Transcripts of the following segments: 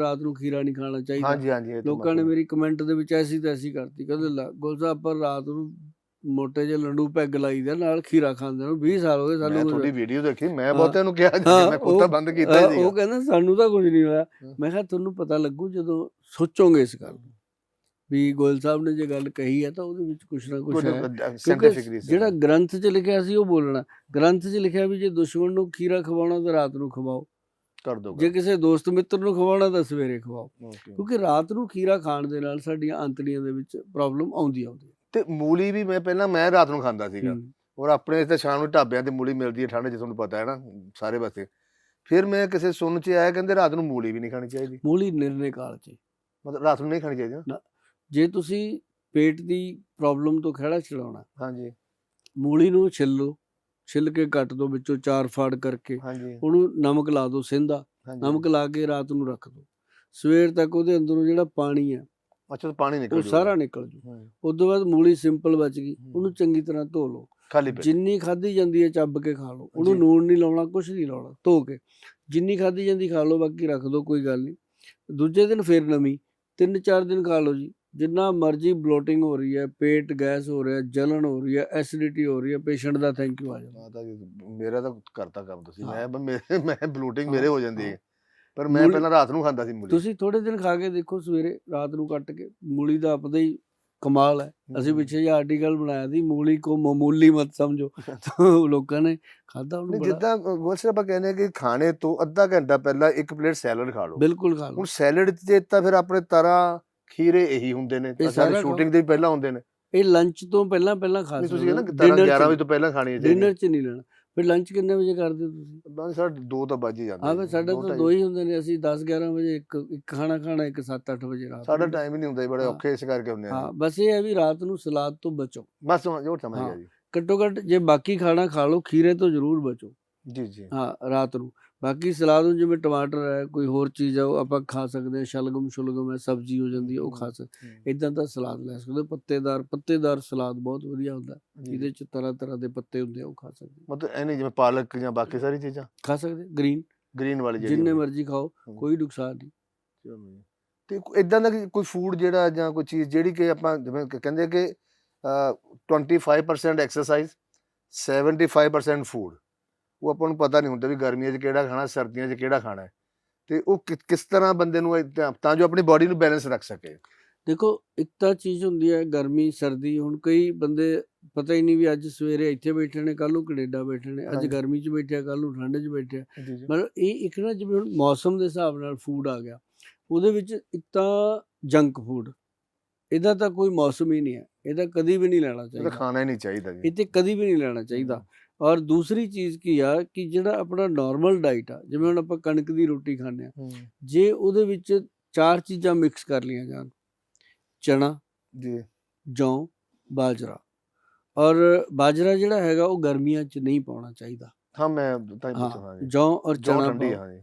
ਰਾਤ ਨੂੰ ਖੀਰਾ ਨਹੀਂ ਖਾਣਾ ਚਾਹੀਦਾ। ਹਾਂਜੀ ਹਾਂਜੀ ਇਹ ਤਾਂ ਲੋਕਾਂ ਨੇ ਮਤਲਬ- ਮੇਰੀ ਕਮੈਂਟ ਦੇ ਵਿੱਚ ਐਸੀ ਤੈਸੀ ਕਰਤੀ ਕਹਿੰਦੇ ਲੈ ਗੁਲ ਸਾਹਿਬ ਪਰ ਰਾਤ ਨੂੰ ਮੋਟੇ ਜਿਹੇ ਲੰਡੂ ਪੈਗ ਲਾਈਦੇ ਨਾਲ ਖੀਰਾ ਖਾਂਦੇ ਨੂੰ 20 ਸਾਲ ਹੋ ਗਏ ਮੈਂ ਸਾਨੂੰ ਤੁਹਾਡੀ ਵੀਡੀਓ ਦੇਖੀ ਮੈਂ ਹਾਂ। ਬਹੁਤਿਆਂ ਨੂੰ ਕਿਹਾ ਜੀ ਹਾਂ, ਮੈਂ ਕੁੱਤਾ ਉਹ- ਬੰਦ ਕੀਤਾ ਸੀ ਉਹ ਕਹਿੰਦਾ ਸਾਨੂੰ ਤਾਂ ਕੁਝ ਨਹੀਂ ਹੋਇਆ। ਹਾਂ। ਮੈਂ ਕਿਹਾ ਤੁਹਾਨੂੰ ਪਤਾ ਲੱਗੂ ਜਦੋਂ ਸੋਚੋਗੇ ਇਸ ਗੱਲ ਨੂੰ। ਵੀ ਗੋਇਲ ਸਾਹਿਬ ਨੇ ਜੇ ਗੱਲ ਕਹੀ ਹੈ ਤਾਂ ਉਹਦੇ ਵਿੱਚ ਕੁਝ ਨਾ ਕੁਝ ਹੈ। ਕਿਉਂਕਿ ਜਿਹੜਾ ਗ੍ਰੰਥ 'ਚ ਲਿਖਿਆ ਸੀ ਉਹ ਬੋਲਣਾ। ਗ੍ਰੰਥ 'ਚ ਲਿਖਿਆ ਵੀ ਜੇ ਦੁਸ਼ਮਣ ਨੂੰ ਖੀਰਾ ਖਵਾਉਣਾ ਤਾਂ ਰਾਤ ਨੂੰ ਖਵਾਓ। ਕਰ ਦੋ ਜੇ ਕਿਸੇ ਦੋਸਤ ਮਿੱਤਰ ਨੂੰ ਖਵਾਉਣਾ ਤਾਂ ਸਵੇਰੇ ਖਵਾਓ। ਕਿਉਂਕਿ ਰਾਤ ਨੂੰ ਖੀਰਾ ਖਾਣ ਦੇ ਨਾਲ ਸਾਡੀਆਂ ਅੰਤੜੀਆਂ ਦੇ ਵਿੱਚ ਪ੍ਰੋਬਲਮ ਆਉਂਦੀ ਆਉਂਦੀ। ਤੇ ਮੂਲੀ ਵੀ ਮੈਂ ਪਹਿਲਾਂ ਮੈਂ ਰਾਤ ਨੂੰ ਖਾਂਦਾ ਸੀਗਾ। ਔਰ ਆਪਣੇ ਇੱਥੇ ਸ਼ਾਮ ਨੂੰ ਢਾਬਿਆਂ ਤੇ ਮੂਲੀ ਮਿਲਦੀ ਹੈ ਠੰਡ 'ਚ ਤੁਹਾਨੂੰ ਪਤਾ ਹੈ ਨਾ ਸਾਰੇ ਪਾਸੇ। ਫਿਰ ਮੈਂ ਕਿਸੇ ਸੁਣ 'ਚ ਆਇਆ ਕਹਿੰਦੇ ਰਾਤ ਨੂੰ ਮੂਲੀ ਵੀ ਨਹੀਂ ਖਾਣੀ ਚਾਹੀਦੀ। ਮੂਲੀ ਨਿਰਣੇ ਕਾਲ 'ਚ। ਮਤਲਬ ਰਾਤ ਨੂੰ ਨਹੀਂ ਖਾਣੀ ਚਾਹੀਦੀ ਨਾ? ਜੇ ਤੁਸੀਂ ਪੇਟ ਦੀ ਪ੍ਰੋਬਲਮ ਤੋਂ ਖੜਾ ਛਡਾਉਣਾ ਹਾਂਜੀ। ਮੂਲੀ ਨੂੰ ਛਿੱਲੋ। ਛਿੱਲ ਕੇ ਕੱਟ ਦੋ ਵਿੱਚੋਂ ਚਾਰ ਫਾੜ ਕਰਕੇ। ਹਾਂਜੀ। ਉਹਨੂੰ ਨਮਕ ਲਾ ਦਿਓ ਸਿੰਧਾ। ਨਮਕ ਲਾ ਕੇ ਰਾਤ ਨੂੰ ਰੱਖ ਦਿਓ ਸਵੇਰ ਤੱਕ ਉਹਦੇ ਅੰਦਰੋਂ ਜਿਹੜਾ ਪਾਣੀ ਹੈ ਅੱਛਾ ਤਾਂ ਪਾਣੀ ਨਿਕਲ ਉਹ। ਸਾਰਾ ਨਿਕਲ ਜੂ। ਉਸ ਤੋਂ ਬਾਅਦ ਮੂਲੀ ਸਿੰਪਲ ਬਚ ਗਈ। ਉਹਨੂੰ ਚੰਗੀ ਤਰ੍ਹਾਂ ਧੋ ਲਓ। ਖਾਲੀ ਪੇਟ। ਜਿੰਨੀ ਖਾਧੀ ਜਾਂਦੀ ਹੈ ਚੱਬ ਕੇ ਖਾ ਲਓ। ਉਹਨੂੰ। ਨੂਣ ਨਹੀਂ ਲਾਉਣਾ ਕੁਝ ਨਹੀਂ ਲਾਉਣਾ। ਧੋ ਕੇ। ਜਿੰਨੀ ਖਾਧੀ ਜਾਂਦੀ ਖਾ ਲਓ ਬਾਕੀ ਰੱਖ ਦਿਓ ਕੋਈ ਗੱਲ ਨਹੀਂ। ਦੂਜੇ ਦਿਨ ਫੇਰ ਨਵੀਂ। ਤਿੰਨ ਚਾਰ ਦਿਨ ਖਾ ਲਓ ਜੀ। ਜਿੰਨਾ ਮਰਜ਼ੀ ਬਲੋਟਿੰਗ ਹੋ ਰਹੀ ਹੈ ਪੇਟ ਗੈਸ ਹੋ ਰਿਹਾ ਜਲਨ ਹੋ ਰਹੀ ਹੈ ਐਸਿਡਿਟੀ ਹੋ ਰਹੀ ਹੈ ਪੇਸ਼ੈਂਟ ਦਾ ਥੈਂਕ ਯੂ ਆ ਜਾਂਦਾ। ਮੈਂ ਤਾਂ ਜੀ- ਮੇਰਾ ਤਾਂ ਕਰਤਾ ਕੰਮ ਤੁਸੀਂ। ਮੈਂ ਮੇਰੇ ਮੈਂ ਬਲੂਟਿੰਗ ਮੇਰੇ ਹਾਂ, ਜਾਂਦੀ ਹਾਂ। ਪਰ ਮੈਂ ਪਹਿਲਾਂ ਰਾਤ ਨੂੰ ਖਾਂਦਾ ਸੀ ਮੂਲੀ। ਤੁਸੀਂ ਥੋੜੇ ਦਿਨ ਖਾ ਕੇ ਦੇਖੋ ਸਵੇਰੇ ਰਾਤ ਨੂੰ ਕੱਟ ਕੇ ਮੂਲੀ ਦਾ ਆਪਦਾ ਹੀ ਕਮਾਲ ਹੈ। ਅਸੀਂ। ਪਿੱਛੇ ਜਿਹਾ ਆਰਟੀਕਲ ਬਣਾਇਆ ਸੀ ਮੂਲੀ ਕੋ ਮਾਮੂਲੀ ਮਤ ਸਮਝੋ। ਤਾਂ ਲੋਕਾਂ ਨੇ ਖਾਦਾ ਉਹਨੂੰ ਬੜਾ। ਜਿੱਦਾਂ ਗੋਸਰ ਆਪਾਂ ਕਹਿੰਦੇ ਕਿ ਖਾਣੇ ਤੋਂ ਅੱਧਾ ਘੰਟਾ ਪਹਿਲਾਂ ਇੱਕ ਪਲੇਟ ਸੈਲਡ ਖਾ ਲਓ। ਬਿਲਕੁਲ ਖਾ ਲਓ। ਹੁਣ ਸੈਲਡ 'ਚ ਤਾਂ ਫਿਰ ਆਪਣੇ ਤਰਾਂ ਖੀਰੇ ਇਹੀ ਹੁੰਦੇ ਨੇ ਇਹ ਸਾਰਾ ਸ਼ੂਟਿੰਗ ਦੇ ਵੀ ਪਹਿਲਾਂ ਹੁੰਦੇ ਨੇ ਇਹ ਲੰਚ ਤੋਂ ਪਹਿਲਾਂ ਪਹਿਲਾਂ ਖਾ ਨਹੀਂ ਤੁਸੀਂ ਕਹਿੰਦੇ ਹੋ। 11 Dinner 'ਚ 11 ਵਜੇ ਤੋਂ ਪਹਿਲਾਂ ਖਾਣੀ ਹੈ ਡਿਨਰ 'ਚ ਨਹੀਂ ਲੈਣਾ ਫਿਰ ਲੰਚ ਕਿੰਨੇ ਵਜੇ ਕਰਦੇ ਹੋ ਤੁਸੀਂ ਅੱਧਾ ਸਾਡੇ 2 ਤਾਂ ਵੱਜ ਹੀ ਜਾਂਦੇ ਹਾਂ ਨੇ, ਫਿਰ ਸਾਡਾ ਦੋ ਤਾਂ ਢਾਈ। ਦੋ ਹੀ ਹੁੰਦੇ ਨੇ ਅਸੀਂ 10 11 ਵਜੇ ਇੱਕ ਇੱਕ ਖਾਣਾ ਖਾਣਾ ਇੱਕ 7 8 ਵਜੇ ਰਾਤ ਸਾਡਾ ਨੂੰ। ਟਾਈਮ ਹੀ ਨਹੀਂ ਹੁੰਦਾ ਜੀ, ਬੜੇ ਹਾਂ। ਔਖੇ ਇਸ ਕਰਕੇ ਹੁੰਦੇ ਹਾਂ ਆ ਬਸ ਇਹ ਹੈ ਵੀ ਰਾਤ ਨੂੰ ਸਲਾਦ ਤੋਂ ਬਚੋ ਬਸ ਜੋ ਸਮਝ ਹਾਂ। ਗਿਆ ਜੀ ਘੱਟੋ ਘੱਟ ਜੇ ਬਾਕੀ ਖਾਣਾ ਖਾ ਲਓ ਖੀਰੇ ਤੋਂ ਜ਼ਰੂਰ ਬਚੋ ਜੀ ਜੀ ਹਾਂ ਰਾਤ ਨੂੰ ਬਾਕੀ ਸਲਾਦ ਨੂੰ ਜਿਵੇਂ ਟਮਾਟਰ ਹੈ ਕੋਈ ਹੋਰ ਚੀਜ਼ ਹੈ ਉਹ ਆਪਾਂ ਖਾ ਸਕਦੇ ਹਾਂ ਸ਼ਲਗਮ ਸ਼ੁਲਗਮ ਹੈ ਸਬਜ਼ੀ ਹੋ ਜਾਂਦੀ ਹੈ ਉਹ ਖਾ ਸਕਦੇ ਇਦਾਂ ਦਾ ਸਲਾਦ ਲੈ ਸਕਦੇ। ਪੱਤੇਦਾਰ ਪੱਤੇਦਾਰ ਸਲਾਦ ਬਹੁਤ ਵਧੀਆ ਹੁੰਦਾ ਜੀ, ਜਿਹਦੇ ਚ ਤਰ੍ਹਾਂ ਤਰ੍ਹਾਂ ਦੇ ਪੱਤੇ ਹੁੰਦੇ ਉਹ ਖਾ ਸਕਦੇ। ਮਤਲਬ ਐ ਨਹੀਂ ਜਿਵੇਂ ਪਾਲਕ ਜਾਂ ਬਾਕੀ ਸਾਰੀ ਚੀਜ਼ਾਂ ਖਾ ਸਕਦੇ ਗ੍ਰੀਨ ਗ੍ਰੀਨ ਵਾਲੀ ਜਿਹੜੀ ਜਿੰਨੇ। ਮਰਜ਼ੀ ਖਾਓ। ਕੋਈ ਨੁਕਸਾਨ ਨਹੀਂ। ਤੇ ਇਦਾਂ ਦਾ ਕੋਈ ਫੂਡ ਜਿਹੜਾ ਜਾਂ ਕੋਈ ਚੀਜ਼ ਜਿਹੜੀ ਕਿ ਆਪਾਂ ਜਿਵੇਂ ਕਹਿੰਦੇ ਕਿ ਅਹ, 25% ਐਕਸਰਸਾਈਜ਼ 75% ਫੂਡ ਉਹ ਆਪਾਂ ਨੂੰ ਪਤਾ ਨਹੀਂ ਹੁੰਦਾ ਵੀ ਗਰਮੀਆਂ 'ਚ ਕਿਹੜਾ ਖਾਣਾ ਸਰਦੀਆਂ 'ਚ ਕਿਹੜਾ ਖਾਣਾ ਤੇ ਉਹ ਕਿਸ ਤਰ੍ਹਾਂ ਬੰਦੇ ਨੂੰ ਤਾਂ- ਜੋ ਆਪਣੀ ਬਾਡੀ ਨੂੰ ਬੈਲੈਂਸ ਰੱਖ ਸਕੇ। ਦੇਖੋ ਇੱਕ ਤਾਂ ਚੀਜ਼ ਹੁੰਦੀ ਹੈ ਗਰਮੀ ਸਰਦੀ ਹੁਣ ਕਈ ਬੰਦੇ ਪਤਾ ਹੀ ਨਹੀਂ ਵੀ ਅੱਜ ਸਵੇਰੇ ਇੱਥੇ ਬੈਠੇ ਨੇ ਕੱਲ ਨੂੰ ਕੈਨੇਡਾ ਬੈਠੇ ਨੇ ਅੱਜ। ਗਰਮੀ 'ਚ ਬੈਠਿਆ ਕੱਲ ਨੂੰ ਠੰਡ 'ਚ ਬੈਠਿਆ ਮਤਲਬ ਇਹ ਇੱਕ ਨਾ ਜਿਵੇਂ ਹੁਣ ਮੌਸਮ ਦੇ ਹਿਸਾਬ ਨਾਲ ਫੂਡ ਆ ਗਿਆ ਉਹਦੇ ਵਿੱਚ ਇੱਕ ਤਾਂ ਜੰਕ ਫੂਡ ਇਹਦਾ ਤਾਂ ਕੋਈ ਮੌਸਮ ਹੀ ਨਹੀਂ ਹੈ ਇਹਦਾ ਕਦੀ ਵੀ ਨਹੀਂ ਲੈਣਾ ਚਾਹੀਦਾ। ਖਾਣਾ ਹੀ ਨਹੀਂ ਚਾਹੀਦਾ ਜੀ। ਇਹ ਤੇ ਕਦੀ ਵੀ ਨਹੀਂ ਲੈਣਾ ਚਾਹੀਦਾ। ਔਰ ਦੂਸਰੀ ਚੀਜ਼ ਕੀ ਆ ਕਿ ਜਿਹੜਾ ਆਪਣਾ ਨਾਰਮਲ ਡਾਈਟ ਆ ਜਿਵੇਂ ਹੁਣ ਆਪਾਂ ਕਣਕ ਦੀ ਰੋਟੀ ਖਾਂਦੇ ਆ ਜੇ ਉਹਦੇ ਵਿੱਚ ਚਾਰ ਚੀਜ਼ਾਂ ਮਿਕਸ ਕਰ ਲਈਆਂ ਜਾਣ ਚਣਾ ਜੀ। ਜੌਂ ਬਾਜਰਾ। ਔਰ ਬਾਜਰਾ ਜਿਹੜਾ ਹੈਗਾ ਉਹ ਗਰਮੀਆਂ 'ਚ ਨਹੀਂ ਪਾਉਣਾ ਚਾਹੀਦਾ। ਹਾਂ ਮੈਂ ਤਾਂ ਹੀ ਪੁੱਛਣਾ ਜੀ। ਜੌਂ ਔਰ ਚਣਾ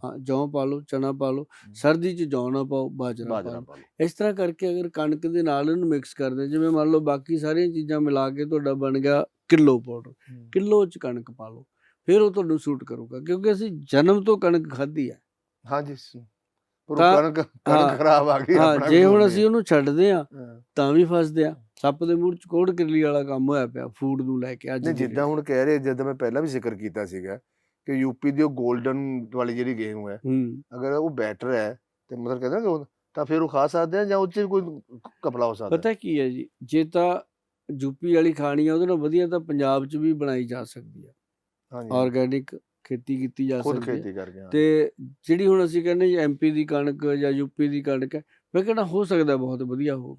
ਹਾਂ ਜੀ ਪਾ ਲਓ ਚਣਾ ਪਾ ਲਓ। ਸਰਦੀ 'ਚ ਜੌਂ ਨਾ ਪਾਓ ਬਾਜਰਾ ਪਾ ਲਓ। ਇਸ ਤਰ੍ਹਾਂ ਕਰਕੇ ਅਗਰ ਕਣਕ ਦੇ ਨਾਲ ਇਹਨੂੰ ਮਿਕਸ ਕਰਦੇ ਜਿਵੇਂ ਮੰਨ ਲਓ ਬਾਕੀ ਸਾਰੀਆਂ ਚੀਜ਼ਾਂ ਮਿਲਾ ਕੇ ਤੁਹਾਡਾ ਬਣ ਗਿਆ ਕਿਲੋ ਪਾਊਡਰ। ਕਿਲੋ 'ਚ ਕਣਕ ਪਾ ਲਓ ਫਿਰ ਉਹ ਤੁਹਾਨੂੰ ਸੂਟ ਕਰੂਗਾ ਕਿਉਂਕਿ ਅਸੀਂ ਜਨਮ ਤੋਂ ਕਣਕ ਖਾਧੀ ਹੈ ਹਾਂਜੀ ਪਰ ਕਣਕ ਕਣਕ ਖਰਾਬ ਆ ਗਈ ਆਪਣਾ ਜੇ ਹੁਣ ਅਸੀਂ ਉਹਨੂੰ ਛੱਡਦੇ ਆ। ਤਾਂ ਵੀ ਫਸਦੇ ਆ। ਸੱਪ ਦੇ ਮੂੰਹ 'ਚ ਕੋੜ ਕਿਰਲੀ ਵਾਲਾ ਕੰਮ ਹੋਇਆ ਪਿਆ ਫੂਡ ਨੂੰ ਲੈ ਕੇ ਅੱਜ ਜਿੱਦਾਂ ਹੁਣ ਕਹਿ ਰਹੇ ਜਦੋਂ ਮੈਂ ਪਹਿਲਾਂ ਵੀ ਜ਼ਿਕਰ ਕੀਤਾ ਸੀਗਾ ਕਿ ਯੂਪੀ ਦੀ ਉਹ 골ਡਨ ਵਾਲੀ ਜਿਹੜੀ ਗੇਮ ਹੈ ਅਗਰ ਉਹ ਬੈਟਰ ਹੈ ਤੇ ਮਤਲਬ ਕਹਿੰਦਾ ਤਾਂ ਫਿਰ ਉਹ ਖਾ ਸਕਦੇ ਆ ਜਾਂ ਉਹ 'ਚ ਵੀ ਕੋਈ ਕਪੜਾ ਹੋ ਸਕਦਾ ਪਤਾ ਕੀ ਹੈ ਜੀ ਜੇ ਤਾਂ ਯੂਪੀ ਵਾਲੀ ਖਾਣੀ ਆ ਉਹਦੇ ਨਾਲ ਵਧੀਆ ਤਾਂ ਪੰਜਾਬ 'ਚ ਵੀ ਬਣਾਈ ਜਾ ਸਕਦੀ ਹੈ ਹਾਂਜੀ। ਆਰਗੈਨਿਕ ਖੇਤੀ ਕੀਤੀ ਜਾ ਖੁਦ ਸਕਦੀ ਹੈ ਖੇਤੀ ਕਰਕੇ। ਤੇ ਜਿਹੜੀ ਹੁਣ ਅਸੀਂ ਕਹਿੰਦੇ ਐਮਪੀ ਦੀ ਕਣਕ ਜਾਂ ਯੂਪੀ ਦੀ ਕਣਕ ਹੈ ਮੈਂ ਕਹਿੰਦਾ ਹੋ ਸਕਦਾ ਬਹੁਤ ਵਧੀਆ ਹੋ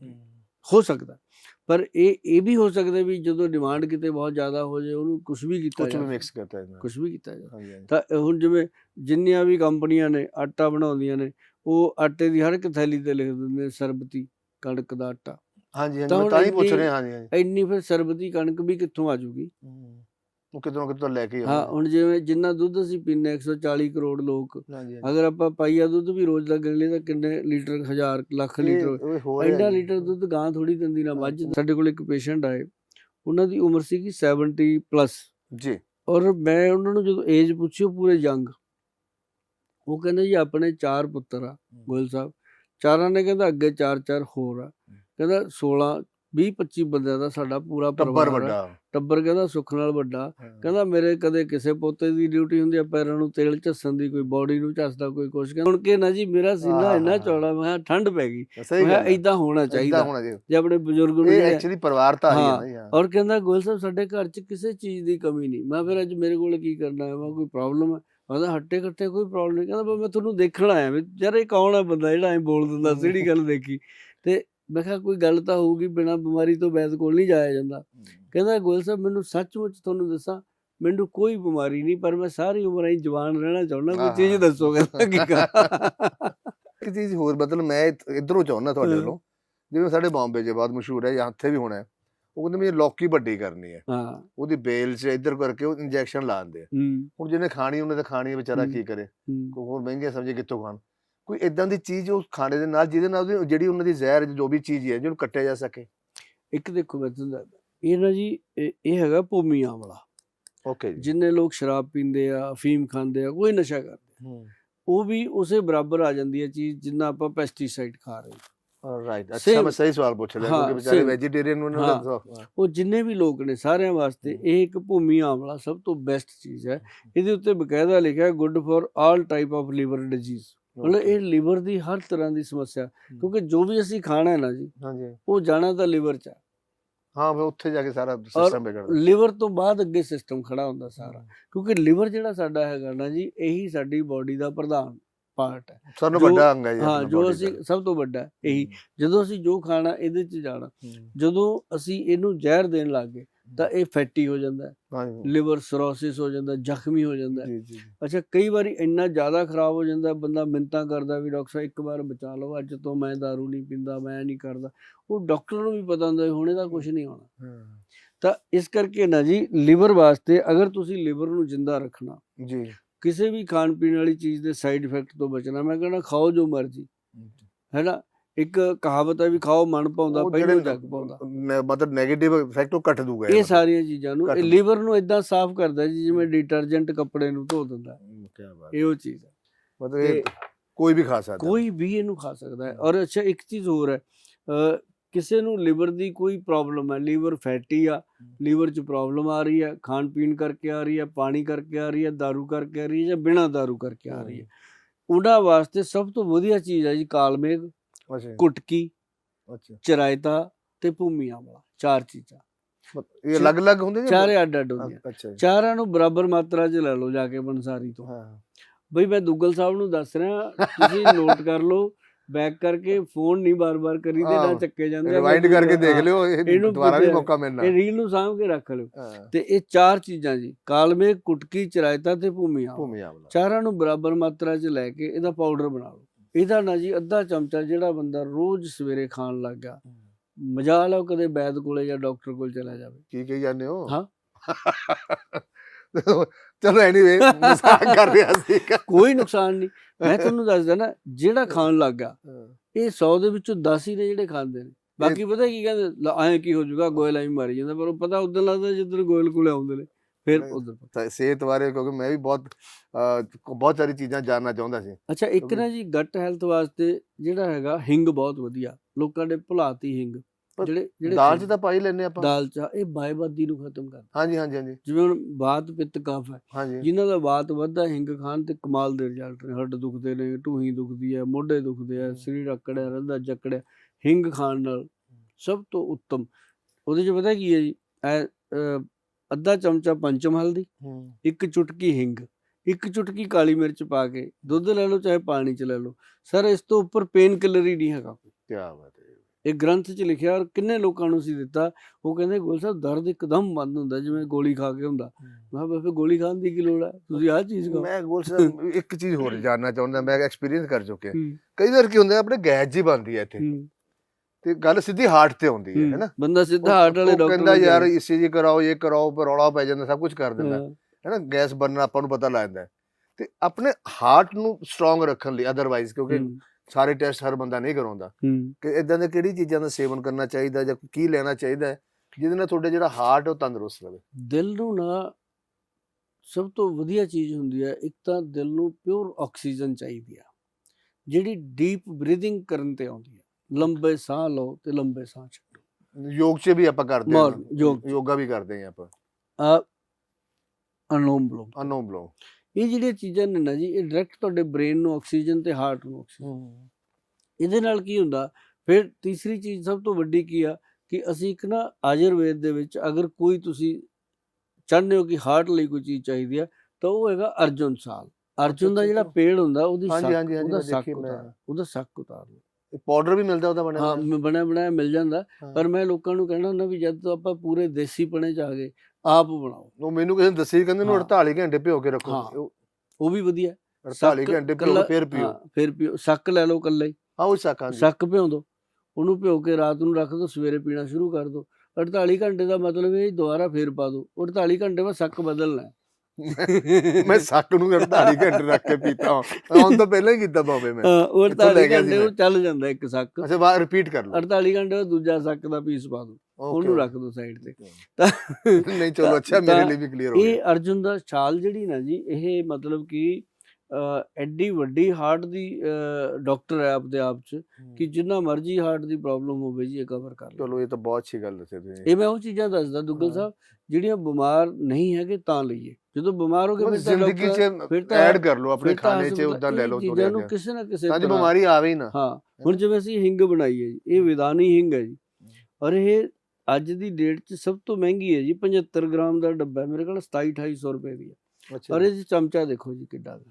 ਹੋ। ਸਕਦਾ। ਪਰ ਇਹ ਇਹ ਵੀ ਹੋ ਸਕਦਾ ਵੀ ਜਦੋਂ ਡਿਮਾਂਡ ਕਿਤੇ ਬਹੁਤ ਜ਼ਿਆਦਾ ਹੋ ਜਾਏ ਉਹਨੂੰ ਕੁਝ ਵੀ ਕੀਤਾ ਕੁਝ ਜਾ ਵੀ ਮਿਕਸ ਕਰਤਾ ਹੈ ਕੁਝ ਵੀ ਕੀਤਾ ਜਾ। ਹਾਂਜੀ ਹਾਂਜੀ। ਤਾਂ ਹੁਣ ਜਿਵੇਂ ਜਿੰਨੀਆਂ ਵੀ ਕੰਪਨੀਆਂ ਨੇ ਆਟਾ ਬਣਾਉਂਦੀਆਂ ਨੇ ਉਹ ਆਟੇ ਦੀ ਹਰ ਇੱਕ ਥੈਲੀ ਤੇ ਲਿਖ ਦਿੰਦੇ ਸਰਬਤੀ ਕਣਕ ਦਾ ਆਟਾ। ਹਾਂਜੀ ਹਾਂਜੀ ਮੈਂ ਤਾਂ ਹੀ ਪੁੱਛ ਰਿਹਾ ਹਾਂਜੀ ਹਾਂਜੀ। ਇੰਨੀ ਫਿਰ ਸਰਬਤੀ ਕਣਕ ਵੀ ਕਿੱਥੋਂ ਆ ਜੂਗੀ। ਉਹ ਕਿਤੋਂ ਕਿਤੋਂ ਲੈ ਕੇ ਹਾਂ ਹੁਣ ਜਿਵੇਂ ਜਿੰਨਾ ਦੁੱਧ ਅਸੀਂ ਪੀਂਦੇ 140 ਕਰੋੜ ਲੋਕ ਅਗਰ ਆਪਾਂ ਪਾਈਆ ਦੁੱਧ ਵੀ ਰੋਜ਼ ਦਾ ਗਿਣ ਲਈਏ ਤਾਂ ਕਿੰਨੇ ਲੀਟਰ ਹਜ਼ਾਰ ਲੱਖ ਲੀਟਰ ਐਡਾ। ਲੀਟਰ ਦੁੱਧ ਗਾਂ ਥੋੜੀ ਦਿੰਦੀ ਨਾ। ਮੱਝ ਸਾਡੇ ਕੋਲ ਇੱਕ ਪੇਸ਼ੈਂਟ ਆਏ ਉਹਨਾਂ ਦੀ ਉਮਰ ਸੀਗੀ 70 ਪਲੱਸ। ਜੀ। ਔਰ ਮੈਂ ਉਹਨਾਂ ਨੂੰ ਜਦੋਂ ਏਜ ਪੁੱਛੀ ਉਹ ਪੂਰੇ ਯੰਗ। ਉਹ ਕਹਿੰਦੇ ਜੀ ਆਪਣੇ ਚਾਰ ਪੁੱਤਰ ਆ ਗੋਇਲ ਸਾਹਿਬ। ਚਾਰਾਂ ਨੇ ਕਹਿੰਦਾ ਅੱਗੇ ਚਾਰ ਚਾਰ ਹੋਰ ਆ। ਕਹਿੰਦਾ 16 20 25 ਬੰਦਿਆਂ ਦਾ ਸਾਡਾ ਪੂਰਾ ਪਰਿਵਾਰ ਆ ਵੱਡਾ। ਟੱਬਰ ਕਹਿੰਦਾ ਸੁੱਖ ਨਾਲ ਵੱਡਾ। ਕਹਿੰਦਾ ਮੇਰੇ ਕਦੇ ਕਿਸੇ ਪੋਤੇ ਦੀ ਡਿਊਟੀ ਹੁੰਦੀ ਆ ਪੈਰਾਂ ਨੂੰ ਤੇਲ ਝੱਸਣ ਦੀ ਕੋਈ ਬੋਡੀ ਨੂੰ ਝੱਸਦਾ ਕੋਈ ਕੁਛ ਕਹਿੰਦਾ। ਹੁਣ ਕਿ ਨਾ ਜੀ ਮੇਰਾ ਸੀਨਾ ਇੰਨਾ ਚੌੜਾ ਮੈਂ ਠੰਡ ਪੈ ਗਈ। ਮੈਂ ਇਦਾਂ ਹੋਣਾ ਚਾਹੀਦਾ। ਜੇ ਆਪਣੇ ਬਜ਼ੁਰਗ ਨੂੰ ਇਹ ਐਕਚੁਅਲੀ ਪਰਿਵਾਰ ਤਾਂ ਹੀ ਔਰ ਕਹਿੰਦਾ ਗੋਲ ਸਾਹਿਬ ਸਾਡੇ ਘਰ 'ਚ ਕਿਸੇ ਚੀਜ਼ ਦੀ ਕਮੀ ਨਹੀਂ। ਮੈਂ ਫਿਰ ਅੱਜ ਮੇਰੇ ਕੋਲ ਕੀ ਕਰਨਾ ਹੈ? ਮੈਂ ਕੋਈ ਪ੍ਰੋਬਲਮ ਹੈ? ਕਹਿੰਦਾ ਹੱਟੇ ਕੱਟੇ ਕੋਈ ਪ੍ਰੋਬਲਮ ਨਹੀਂ। ਕਹਿੰਦਾ ਮੈਂ ਤੁਹਾਨੂੰ ਦੇਖਣ ਆਇਆ ਯਾਰ ਇਹ ਕੌਣ ਹੈ ਬੰਦਾ ਜਿਹੜਾ ਐਂ ਬੋਲ ਦਿੰਦਾ ਸਿਹੜੀ ਗੱਲ ਦੇਖੀ। ਤੇ ਮੈਂ ਕਿਹਾ ਕੋਈ ਗੱਲ ਤਾਂ ਹੋਊਗੀ ਬਿਨਾ ਬਿਮਾਰੀ ਤੋਂ ਵੈਦ ਕੋਲ ਨਹੀਂ ਜਾਇਆ ਜਾਂਦਾ। ਕਹਿੰਦਾ ਗੋਲ ਸਾਹਿਬ ਮੈਨੂੰ ਸੱਚਮੁੱਚ ਤੁਹਾਨੂੰ ਦੱਸਾਂ ਮੈਨੂੰ ਕੋਈ ਬਿਮਾਰੀ ਨਹੀਂ ਪਰ ਮੈਂ ਸਾਰੀ ਉਮਰ ਐਂ ਜਵਾਨ ਰਹਿਣਾ ਚਾਹੁੰਦਾ ਕੋਈ ਚੀਜ਼। ਦੱਸੋ ਕਹਿੰਦਾ ਕੀ ਕਰਾਂ। ਇੱਕ ਚੀਜ਼ ਹੋਰ ਮਤਲਬ ਮੈਂ ਇਧਰੋਂ ਚਾਹੁੰਦਾ ਤੁਹਾਡੇ। ਵੱਲੋਂ ਜਿਵੇਂ ਸਾਡੇ ਬੰਬੇ 'ਚ ਬਹੁਤ ਮਸ਼ਹੂਰ ਹੈ ਜਾਂ ਇੱਥੇ ਵੀ ਹੋਣਾ ਹੈ ਉਹ ਕਹਿੰਦੇ ਮੈਨੂੰ ਲੌਕੀ ਵੱਡੀ ਕਰਨੀ ਹੈ। ਹਾਂ। ਉਹਦੀ ਬੇਲ 'ਚ ਇੱਧਰ ਕਰਕੇ ਉਹ ਇੰਜੈਕਸ਼ਨ ਲਾਉਂਦੇ ਆ। ਹੂੰ। ਹੁਣ ਜਿਹਨੇ ਖਾਣੀ ਉਹਨੇ ਤਾਂ ਖਾਣੀ ਵਿਚਾਰਾ। ਕੀ ਕਰੇ? ਕੋਈ ਹੋਰ ਮਹਿੰਗੇ ਸਮਝੇ ਕਿੱਥੋਂ ਖਾਣ? ਕੋਈ ਇਦਾਂ ਦੀ ਚੀਜ਼ ਉਹ ਖਾਣੇ ਦੇ ਨਾਲ ਜਿਹਦੇ ਨਾਲ ਉਹਦੀ- ਜਿਹੜੀ ਉਹਨਾਂ ਦੀ ਜ਼ਹਿਰ ਜੋ ਵੀ ਚੀਜ਼ ਹੈ ਜਿਹਨੂੰ ਕੱਟਿਆ ਜਾ ਸਕੇ। ਇੱਕ ਦੇਖੋ ਮੈਂ ਤੁਹਾਨੂੰ ਦੱਸਦਾ ਇਹ ਨਾ ਜੀ ਇਹ ਇਹ ਹੈਗਾ ਭੂਮੀ ਆਮਲਾ। ਓਕੇ ਜੀ। ਜਿੰਨੇ ਲੋਕ ਸ਼ਰਾਬ ਪੀਂਦੇ ਆ ਅਫੀਮ ਖਾਂਦੇ ਆ ਕੋਈ ਨਸ਼ਾ ਕਰਦੇ। ਹੂੰ। ਉਹ ਵੀ ਉਸੇ ਬਰਾਬਰ ਆ ਜਾਂਦੀ ਹੈ ਚੀਜ਼ ਜਿੰਨਾ ਆਪਾਂ ਪੈਸਟੀਸਾਈਡ ਖਾ ਰਹੇ ਹਾਂ। ਰਾਈਟ ਅੱਛਾ Same- ਮੈਂ ਸਹੀ ਸਵਾਲ ਪੁੱਛ ਲਿਆ ਹਾਂ, ਕਿਉਂਕਿ ਵਿਚਾਰੇ same. ਵੈਜੀਟੇਰੀਅਨ ਨੂੰ ਉਹਨਾਂ ਦਾ ਉਹ ਜਿੰਨੇ ਵੀ ਲੋਕ ਨੇ ਸਾਰਿਆਂ ਵਾਸਤੇ। ਇਹ ਇੱਕ ਭੂਮੀ ਆਮਲਾ ਸਭ ਤੋਂ ਬੈਸਟ ਚੀਜ਼ ਹੈ। ਇਹਦੇ ਉੱਤੇ ਬਕਾਇਦਾ ਲਿਖਿਆ good for all type of liver disease ਮਤਲਬ ਇਹ ਲਿਵਰ ਦੀ ਹਰ ਤਰ੍ਹਾਂ ਦੀ ਸਮੱਸਿਆ ਕਿਉਂਕਿ ਜੋ ਵੀ ਅਸੀਂ ਖਾਣਾ ਹੈ ਨਾ ਜੀ ਹਾਂਜੀ। ਉਹ ਜਾਣਾ ਤਾਂ ਲਿਵਰ ਚ ਹਾਂ ਫਿਰ ਉੱਥੇ ਜਾ ਕੇ ਸਾਰਾ ਸਿਸਟਮ ਵਿਗੜਦਾ। ਲਿਵਰ ਤੋਂ ਬਾਅਦ ਅੱਗੇ ਸਿਸਟਮ ਖੜਾ ਹੁੰਦਾ ਸਾਰਾ। ਕਿਉਂਕਿ ਲਿਵਰ ਜਿਹੜਾ ਸਾਡਾ ਹੈਗਾ ਨਾ ਜੀ ਇਹੀ ਸਾਡੀ ਬਾਡੀ ਦਾ ਪ੍ਰਧਾਨ ਪਾਰਟ ਹੈ। ਸਾਨੂੰ ਵੱਡਾ ਅੰਗ ਹੈ ਜੀ ਹਾਂ ਜੋ ਅਸੀਂ। ਸਭ ਤੋਂ ਵੱਡਾ ਇਹੀ। ਜਦੋਂ ਅਸੀਂ ਜੋ ਖਾਣਾ ਇਹਦੇ ਚ ਜਾਣਾ। ਜਦੋਂ ਅਸੀਂ ਇਹਨੂੰ ਜ਼ਹਿਰ ਦੇਣ ਲੱਗ ਗਏ ਤਾਂ ਇਹ ਫੈਟੀ ਹੋ ਜਾਂਦਾ ਹੈ। ਹਾਂਜੀ ਲਿਵਰ ਸਰੋਸਿਸ ਹੋ ਜਾਂਦਾ ਜ਼ਖਮੀ ਹੋ ਜਾਂਦਾ। ਜੀ ਜੀ ਅੱਛਾ ਕਈ ਵਾਰੀ ਇੰਨਾ ਜ਼ਿਆਦਾ ਖਰਾਬ ਹੋ ਜਾਂਦਾ ਬੰਦਾ ਮਿੰਤਾ ਕਰਦਾ ਵੀ ਡਾਕਟਰ ਸਾਹਿਬ ਇੱਕ ਵਾਰ ਬਚਾ ਲਓ ਅੱਜ ਤੋਂ ਮੈਂ दारू ਨਹੀਂ ਪੀਂਦਾ ਮੈਂ ਨਹੀਂ ਕਰਦਾ। ਉਹ ਡਾਕਟਰ ਨੂੰ ਵੀ ਪਤਾ ਹੁੰਦਾ ਹੁਣ ਇਹਦਾ ਕੁਝ ਨਹੀਂ ਹੋਣਾ। ਹਾਂ। ਤਾਂ ਇਸ ਕਰਕੇ ਨਾ ਜੀ ਲਿਵਰ ਵਾਸਤੇ ਅਗਰ ਤੁਸੀਂ ਲਿਵਰ ਨੂੰ ਜਿੰਦਾ ਰੱਖਣਾ ਜੀ। ਕਿਸੇ ਵੀ ਖਾਣ ਪੀਣ ਵਾਲੀ ਚੀਜ਼ ਦੇ ਸਾਈਡ ਇਫੈਕਟ ਤੋਂ ਬਚਣਾ ਮੈਂ ਕਹਿੰਦਾ ਖਾਓ ਜੋ ਮਰਜ਼ੀ। ਹੈਨਾ ਇੱਕ ਕਹਾਵਤ ਹੈ ਵੀ ਖਾਓ ਮਨ ਪਾਉਂਦਾ ਪਹਿਲੇ ਜੱਗ ਪਾਉਂਦਾ ਮਤਲਬ 네ਗੇਟਿਵ ਇਫੈਕਟ ਉਹ ਘਟ ਦੂਗਾ ਇਹ ਸਾਰੀਆਂ ਚੀਜ਼ਾਂ ਨੂੰ ਇਹ ਲੀਵਰ ਨੂੰ ਇਦਾਂ ਸਾਫ਼ ਕਰਦਾ ਜੀ ਜਿਵੇਂ ਡਿਟਰਜੈਂਟ ਕੱਪੜੇ ਨੂੰ ਧੋ ਦਿੰਦਾ। ਕੀ ਬਾਤ। ਇਹ ਚੀਜ਼ ਹੈ ਮਤਲਬ ਕੋਈ ਵੀ ਖਾ ਸਕਦਾ। ਕੋਈ ਵੀ ਇਹਨੂੰ ਖਾ ਸਕਦਾ ਹੈ। ਔਰ ਅੱਛਾ ਇੱਕ ਚੀਜ਼ ਹੋਰ ਹੈ ਕਿਸੇ ਨੂੰ ਲੀਵਰ ਦੀ ਕੋਈ ਪ੍ਰੋਬਲਮ ਹੈ ਲੀਵਰ ਫੈਟੀ ਆ ਲੀਵਰ 'ਚ ਪ੍ਰੋਬਲਮ ਆ ਰਹੀ ਹੈ ਖਾਣ ਪੀਣ ਕਰਕੇ ਆ ਰਹੀ ਹੈ ਪਾਣੀ ਕਰਕੇ ਆ ਰਹੀ ਹੈ दारू ਕਰਕੇ ਆ ਰਹੀ ਹੈ ਜਾਂ ਬਿਨਾਂ दारू ਕਰਕੇ ਆ ਰਹੀ ਹੈ। ਉਹਨਾਂ ਵਾਸਤੇ ਸਭ ਤੋਂ ਵਧੀਆ ਚੀਜ਼ ਹੈ ਜੀ ਕਾਲਮੇਗ ਅੱਛਾ ਕੁਟਕੀ ਅੱਛਾ। ਚਰਾਇਤਾ ਤੇ ਭੂਮੀ ਆਮਲਾ ਚਾਰ ਚੀਜ਼ਾਂ। ਇਹ ਅਲੱਗ-ਅਲੱਗ ਹੁੰਦੇ ਜਾਂ ਚਾਰੇ ਅੱਡ ਅੱਡ ਹੁੰਦੀਆਂ। ਅੱਛਾ ਜੀ। ਚਾਰਾਂ ਨੂੰ ਬਰਾਬਰ ਮਾਤਰਾ 'ਚ ਲੈ ਲਓ ਜਾ ਕੇ ਬੰਸਾਰੀ ਤੋਂ। ਹਾਂ। ਬਈ ਮੈਂ ਦੁੱਗਲ ਸਾਹਿਬ ਨੂੰ ਦੱਸ ਰਿਹਾ ਤੁਸੀਂ ਨੋਟ ਕਰ ਲਓ ਬੈਕ ਕਰਕੇ ਫੋਨ ਨਹੀਂ ਬਾਰ-ਬਾਰ ਕਰੀਦੇ ਨਾ। ਚੱਕੇ ਜਾਂਦੇ। ਰਿਵਾਈਂਡ ਕਰਕੇ ਦੇਖ ਲਿਓ ਇਹ ਦੁਬਾਰਾ ਵੀ। ਮੌਕਾ ਮਿਲਣਾ। ਇਹ ਰੀਲ ਨੂੰ ਸਾਂਭ ਕੇ ਰੱਖ ਲਿਓ। ਤੇ ਇਹ ਚਾਰ ਚੀਜ਼ਾਂ ਜੀ ਕਾਲਮੇ ਕੁਟਕੀ ਚਰਾਇਤਾ ਤੇ ਭੂਮੀਆਂ ਭੂਮੀ ਆਵਲਾ ਚਾਰਾਂ ਨੂੰ ਬਰਾਬਰ ਮਾਤਰਾ 'ਚ ਲੈ ਕੇ ਇਹਦਾ ਪਾਊਡਰ ਬਣਾ ਲਓ। ਇਹਦਾ ਨਾ ਜੀ ਅੱਧਾ ਚਮਚਾ ਜਿਹੜਾ ਬੰਦਾ ਰੋਜ਼ ਸਵੇਰੇ ਖਾਣ ਲੱਗ ਮਜਾ ਲਓ ਕਦੇ ਵੈਦ ਕੋਲੇ ਜਾਂ ਡਾਕਟਰ ਕੋਲ ਚਲਾ ਜਾਵੇ। ਕੀ ਕਹੀ ਜਾਂਦੇ ਹੋ? ਹਾਂ। ਚਲੋ ਐਨੀਵੇ ਮਜ਼ਾਕ ਕਰ ਰਿਹਾ ਸੀ। ਕੋਈ ਨੁਕਸਾਨ ਨਹੀਂ। ਮੈਂ ਤੁਹਾਨੂੰ ਦੱਸਦਾ ਨਾ ਜਿਹੜਾ ਖਾਣ ਲੱਗ ਇਹ 100 ਦੇ ਵਿੱਚੋਂ 10 ਹੀ ਨੇ ਜਿਹੜੇ ਖਾਂਦੇ ਨੇ। ਬਾਕੀ ਪਤਾ ਕੀ ਕਹਿੰਦੇ ਐ ਕੀ ਹੋ ਜਾਊਗਾ ਗੋਇਲ ਐਂ ਮਾਰੀ ਜਾਂਦਾ ਪਰ ਉਹ ਪਤਾ ਉਦੋਂ ਲੱਗਦਾ ਜਿੱਦਣ ਗੋਇਲ ਕੋਲੇ ਆਉਂਦੇ ਨੇ। ਫਿਰ। ਉਧਰ ਸਿਹਤ ਬਾਰੇ ਕਿਉਂਕਿ ਮੈਂ ਵੀ ਬਹੁਤ ਬਹੁਤ ਸਾਰੀ ਚੀਜ਼ਾਂ ਜਾਨਣਾ ਚਾਹੁੰਦਾ ਸੀ। ਅੱਛਾ ਇੱਕ ਨਾ ਜੀ ਗੱਟ ਹੈਲਥ ਵਾਸਤੇ ਜਿਹੜਾ ਹੈਗਾ ਹਿੰਗ ਬਹੁਤ ਵਧੀਆ। ਲੋਕਾਂ ਨੇ ਭੁਲਾਤੀ ਹਿੰਗ। ਜਿਹੜੇ ਜਿਹੜੇ ਦਾਲ ਚ ਤਾਂ ਪਾ ਹੀ ਲੈਨੇ ਆਪਾਂ। ਦਾਲ ਚ ਇਹ ਬਾਇਬਾਦੀ ਨੂੰ ਖਤਮ ਕਰਦਾ। ਹਾਂਜੀ ਹਾਂਜੀ ਹਾਂਜੀ। ਜਿਵੇਂ ਹੁਣ ਬਾਤ ਪਿੱਤ ਕਫ ਹੈ। ਜਿਨ੍ਹਾਂ ਦਾ ਬਾਤ ਵੱਧਦਾ ਹਿੰਗ ਖਾਣ ਤੇ ਕਮਾਲ ਦੇ ਰਿਜ਼ਲਟ ਨੇ। ਹੱਡ ਦੁਖਦੇ ਨੇ ਢੂਹੀ ਦੁਖਦੀ ਹੈ ਮੋਢੇ ਦੁਖਦੇ ਆ। ਸਰੀਰ ਅਕੜਿਆ ਰਹਿੰਦਾ ਜਕੜਿਆ। ਹਿੰਗ ਖਾਣ ਨਾਲ ਸਭ ਤੋਂ ਉੱਤਮ। ਉਹਦੇ ਚ ਪਤਾ ਕੀ ਹੈ ਜੀ? ਅੱਧਾ ਚਮਚਾ ਪੰਚਮ ਹਲਦੀ ਇੱਕ ਚੁਟਕੀ ਹਿੰਗ ਇੱਕ ਚੁਟਕੀ ਕਾਲੀ ਮਿਰਚ ਪਾ ਕੇ ਦੁੱਧ ਲੈ ਲਓ ਚਾਹੇ ਪਾਣੀ ਚ ਲੈ ਲਓ। ਸਰ ਇਸ ਤੋਂ ਉੱਪਰ ਪੇਨ ਕਿਲਰ ਹੀ ਨਹੀਂ ਹੈਗਾ ਕੀ ਬਾਤ ਹੈ ਇਹ ਗ੍ਰੰਥ ਚ ਲਿਖਿਆ ਔਰ ਕਿੰਨੇ ਲੋਕਾਂ ਨੂੰ ਸੀ ਦਿੱਤਾ ਉਹ ਕਹਿੰਦੇ ਗੋਲ ਸਾਹਿਬ ਦਰਦ ਇੱਕਦਮ ਬੰਦ ਹੁੰਦਾ ਜਿਵੇਂ ਗੋਲੀ ਖਾ ਕੇ ਹੁੰਦਾ। ਮੈਂ ਕਿਹਾ ਬਾਬੇ ਗੋਲੀ ਖਾਣ ਦੀ ਕੀ ਲੋੜ ਹੈ? ਤੁਸੀਂ ਆਹ ਚੀਜ਼ ਖਾਓ। ਮੈਂ ਗੋਲ ਸਾਹਿਬ ਇੱਕ ਚੀਜ਼ ਹੋਰ ਜਾਨਣਾ ਚਾਹੁੰਦਾ ਮੈਂ ਐਕਸਪੀਰੀਅੰਸ ਕਰ ਚੁੱਕਿਆ। ਕਈ ਵਾਰ ਕੀ ਹੁੰਦਾ ਆਪਣੇ ਗੈਸ ਜੀ ਬਣਦੀ ਹੈ ਇੱਥੇ। ਤੇ ਗੱਲ ਸਿੱਧੀ ਹਾਰਟ ਤੇ ਆਉਂਦੀ ਹੈ। ਹੈਨਾ? ਬੰਦਾ ਸਿੱਧਾ ਹਾਰਟ ਵਾਲੇ ਡਾਕਟਰ ਕਹਿੰਦਾ ਯਾਰ ਈਸੀਜੀ ਕਰਾਓ ਇਹ ਕਰਾਓ ਪਰ ਰੌਲਾ ਪੈ ਜਾਂਦਾ ਸਭ ਕੁਝ ਕਰ ਦਿੰਦਾ। ਹੈਨਾ ਗੈਸ ਬਣਨਾ ਆਪਾਂ ਨੂੰ ਪਤਾ ਲੱਗ ਜਾਂਦਾ। ਹੈ। ਤੇ ਆਪਣੇ ਹਾਰਟ ਨੂੰ ਸਟਰੋਂਗ ਰੱਖਣ ਲਈ ਅਦਰਵਾਈਜ਼ ਕਿਉਂਕਿ ਸਾਰੇ ਟੈਸਟ ਹਰ ਬੰਦਾ ਨਹੀਂ ਕਰਾਉਂਦਾ। ਕਿ ਇਦਾਂ ਦੇ ਕਿਹੜੀ ਚੀਜ਼ਾਂ ਦਾ ਸੇਵਨ ਕਰਨਾ ਚਾਹੀਦਾ ਜਾਂ ਕੀ ਲੈਣਾ ਚਾਹੀਦਾ ਜਿਹਦੇ ਨਾਲ ਤੁਹਾਡੇ ਜਿਹੜਾ ਹਾਰਟ ਉਹ ਤੰਦਰੁਸਤ ਰਹੇ। ਦਿਲ ਨੂੰ ਨਾ ਸਭ ਤੋਂ ਵਧੀਆ ਚੀਜ਼ ਹੁੰਦੀ ਹੈ ਇੱਕ ਤਾਂ ਦਿਲ ਨੂੰ ਪਿਓਰ ਆਕਸੀਜਨ ਚਾਹੀਦੀ ਆ। ਜਿਹੜੀ ਡੀਪ ਬਰੀਥਿੰਗ ਕਰਨ ਤੇ ਆਉਂਦੀ ਹੈ ਲੰਬੇ ਸਾਹ ਲਓ ਤੇ ਲੰਬੇ ਸਾਹ ਛੱਡੋ। ਯੋਗ 'ਚ ਵੀ ਆਪਾਂ ਕਰਦੇ ਹਾਂ। ਯੋਗ ਵੀ ਕਰਦੇ ਹਾਂ ਆਪਾਂ। ਆ ਅਨੋਮ ਬਲੋਮ ਅਨੋਮ ਬਲੋ ਇਹ ਜਿਹੜੀਆਂ ਚੀਜ਼ਾਂ ਨੇ ਨਾ ਜੀ ਇਹ ਡਾਇਰੈਕਟ ਤੁਹਾਡੇ ਬ੍ਰੇਨ ਨੂੰ ਆਕਸੀਜਨ ਤੇ ਹਾਰਟ ਨੂੰ ਆਕਸੀਜਨ ਇਹਦੇ ਨਾਲ ਕੀ ਹੁੰਦਾ ਫਿਰ ਤੀਸਰੀ ਚੀਜ਼ ਸਭ ਤੋਂ ਵੱਡੀ ਕੀ ਆ ਕਿ ਅਸੀਂ ਇੱਕ ਨਾ ਆਯੁਰਵੇਦ ਦੇ ਵਿੱਚ ਅਗਰ ਕੋਈ ਤੁਸੀਂ ਚਾਹੁੰਦੇ ਹੋ ਕਿ ਹਾਰਟ ਲਈ ਕੋਈ ਚੀਜ਼ ਚਾਹੀਦੀ ਆ ਤਾਂ ਉਹ ਹੈਗਾ ਅਰਜੁਨ ਸਾਲ। ਅਰਜੁਨ ਦਾ ਜਿਹੜਾ। ਪੇੜ ਹੁੰਦਾ ਉਹਦੀ ਸੱਕ ਉਹਦਾ ਸੱਕ। ਉਤਾਰ ਉਹਦਾ ਸੱਕ ਉਤਾਰ ਲਓ। ਪਾਊਡਰ ਵੀ ਮਿਲਦਾ ਉਹਦਾ ਬਣਿਆ ਹਾਂ ਬਣਿਆ ਬਣਾਇਆ ਮਿਲ ਜਾਂਦਾ। ਪਰ ਮੈਂ ਲੋਕਾਂ ਨੂੰ ਕਹਿਣਾ ਹੁੰਦਾ ਵੀ ਜਦ ਤੋਂ ਆਪਾਂ ਪੂਰੇ ਦੇਸੀ ਪਣੇ ਚ ਆ ਗਏ ਆਪ ਬਣਾਓ। ਉਹ ਮੈਨੂੰ ਕਿਸੇ ਨੇ ਦੱਸੀ ਕਹਿੰਦੇ ਨੂੰ ਹਾਂ। 48 ਘੰਟੇ ਭਿਓ ਕੇ ਰੱਖੋ। ਉਹ ਵੀ ਵਧੀਆ। 48 ਸੱਕ ਘੰਟੇ ਭਿਓ ਫਿਰ ਪੀਓ। ਫਿਰ ਪੀਓ। ਸੱਕ ਲੈ ਲਓ ਕੱਲਾ ਹੀ। ਹਾਂ ਉਹ ਸਾਕਾਂ ਦੀ ਸੱਕ ਭਿਉਂ ਦਿਓ ਉਹਨੂੰ ਭਿਉਂ ਕੇ ਰਾਤ ਨੂੰ ਰੱਖ ਦਿਓ ਸਵੇਰੇ ਪੀਣਾ ਸ਼ੁਰੂ ਕਰ ਦਿਓ 48 ਘੰਟੇ ਦਾ ਮਤਲਬ ਇਹ ਦੁਬਾਰਾ ਫੇਰ ਪਾ ਦਿਓ 48 ਘੰਟੇ ਬਾਅਦ ਸੱਕ ਬਦਲਣਾ। ਮੈਂ ਸੱਕ ਨੂੰ 48 ਘੰਟੇ ਰੱਖ ਕੇ ਪੀਤਾ ਹਾਂ ਹੁਣ ਤਾਂ ਪਹਿਲਾਂ ਹੀ ਕੀਤਾ ਬਾਬੇ ਮੈਂ। ਉਹ ਇੱਥੋਂ ਲੈ 48 ਗਿਆ ਸੀ ਘੰਟੇ। ਉਹ ਚੱਲ ਜਾਂਦਾ ਇੱਕ ਸੱਕ। ਅੱਛਾ ਬਾਅਦ ਰਿਪੀਟ ਕਰ ਲਓ। 48 ਘੰਟੇ ਬਾਅਦ ਦੂਜਾ ਸੱਕ ਦਾ ਪੀਸ ਪਾ ਦਿਓ ਉਹਨੂੰ ਰੱਖ ਦਿਓ ਸਾਈਡ ਤੇ। ਨਹੀਂ ਚਲੋ ਅੱਛਾ ਮੇਰੇ ਲਈ ਵੀ ਕਲੀਅਰ ਹੋ ਗਿਆ। ਇਹ ਅਰਜੁਨ ਦਾ ਛਾਲ ਜਿਹੜੀ ਨਾ ਜੀ ਇਹ ਮਤਲਬ ਕਿ ਐਡੀ ਵੱਡੀ ਹਾਰਟ ਦੀ ਡਾਕਟਰ ਹੈ ਆਪਦੇ ਆਪ ਚ ਕਿ ਜਿੰਨਾ ਮਰਜ਼ੀ ਹਾਰਟ ਦੀ ਪ੍ਰੋਬਲਮ ਹੋਵੇ ਜੀ ਇਹ ਕਵਰ ਕਰ ਲਓ ਚਲੋ ਇਹ ਤਾਂ ਬਹੁਤ ਅੱਛੀ ਗੱਲ ਦੱਸੀ ਤੁਸੀਂ। ਇਹ ਮੈਂ ਉਹ ਚੀਜ਼ਾਂ ਦੱਸਦਾ ਦੁੱਗਲ। ਸਾਹਿਬ ਜਿਹੜੀਆਂ ਬਿਮਾਰ ਨਹੀਂ ਹੈਗੇ ਤਾਂ ਲਈਏ। ਜਦੋਂ ਬਿਮਾਰ ਹੋ ਗਏ ਫਿਰ ਤਾਂ ਜ਼ਿੰਦਗੀ ਫਿਰ 'ਚ ਤਾਂ- ਐਡ ਕਰ ਲਓ ਆਪਣੇ ਖਾਣੇ 'ਚ ਉਦਾਂ ਲੈ ਲਓ ਥੋੜਾ ਨੂੰ ਜਿਹਾ। ਕਿਸੇ ਨਾ ਕਿਸੇ ਤਾਂ ਬਿਮਾਰੀ ਆਵੇ ਹੀ ਨਾ। ਹਾਂ ਹੁਣ ਜਿਵੇਂ ਅਸੀਂ ਹਿੰਗ ਬਣਾਈ ਹੈ ਜੀ ਇਹ ਵਿਦਾਨੀ ਹਿੰਗ ਹੈ ਜੀ। ਔਰ ਇਹ ਅੱਜ ਦੀ ਡੇਟ 'ਚ ਸਭ ਤੋਂ ਮਹਿੰਗੀ ਹੈ ਜੀ 75 ਗ੍ਰਾਮ ਦਾ ਡੱਬਾ ਮੇਰੇ ਕੋਲ 27 2800 ਰੁਪਏ ਦੀ ਹੈ। ਔਰ ਇਹ ਚਮਚਾ ਦੇਖੋ ਜੀ ਕਿੱਡਾ ਦਾ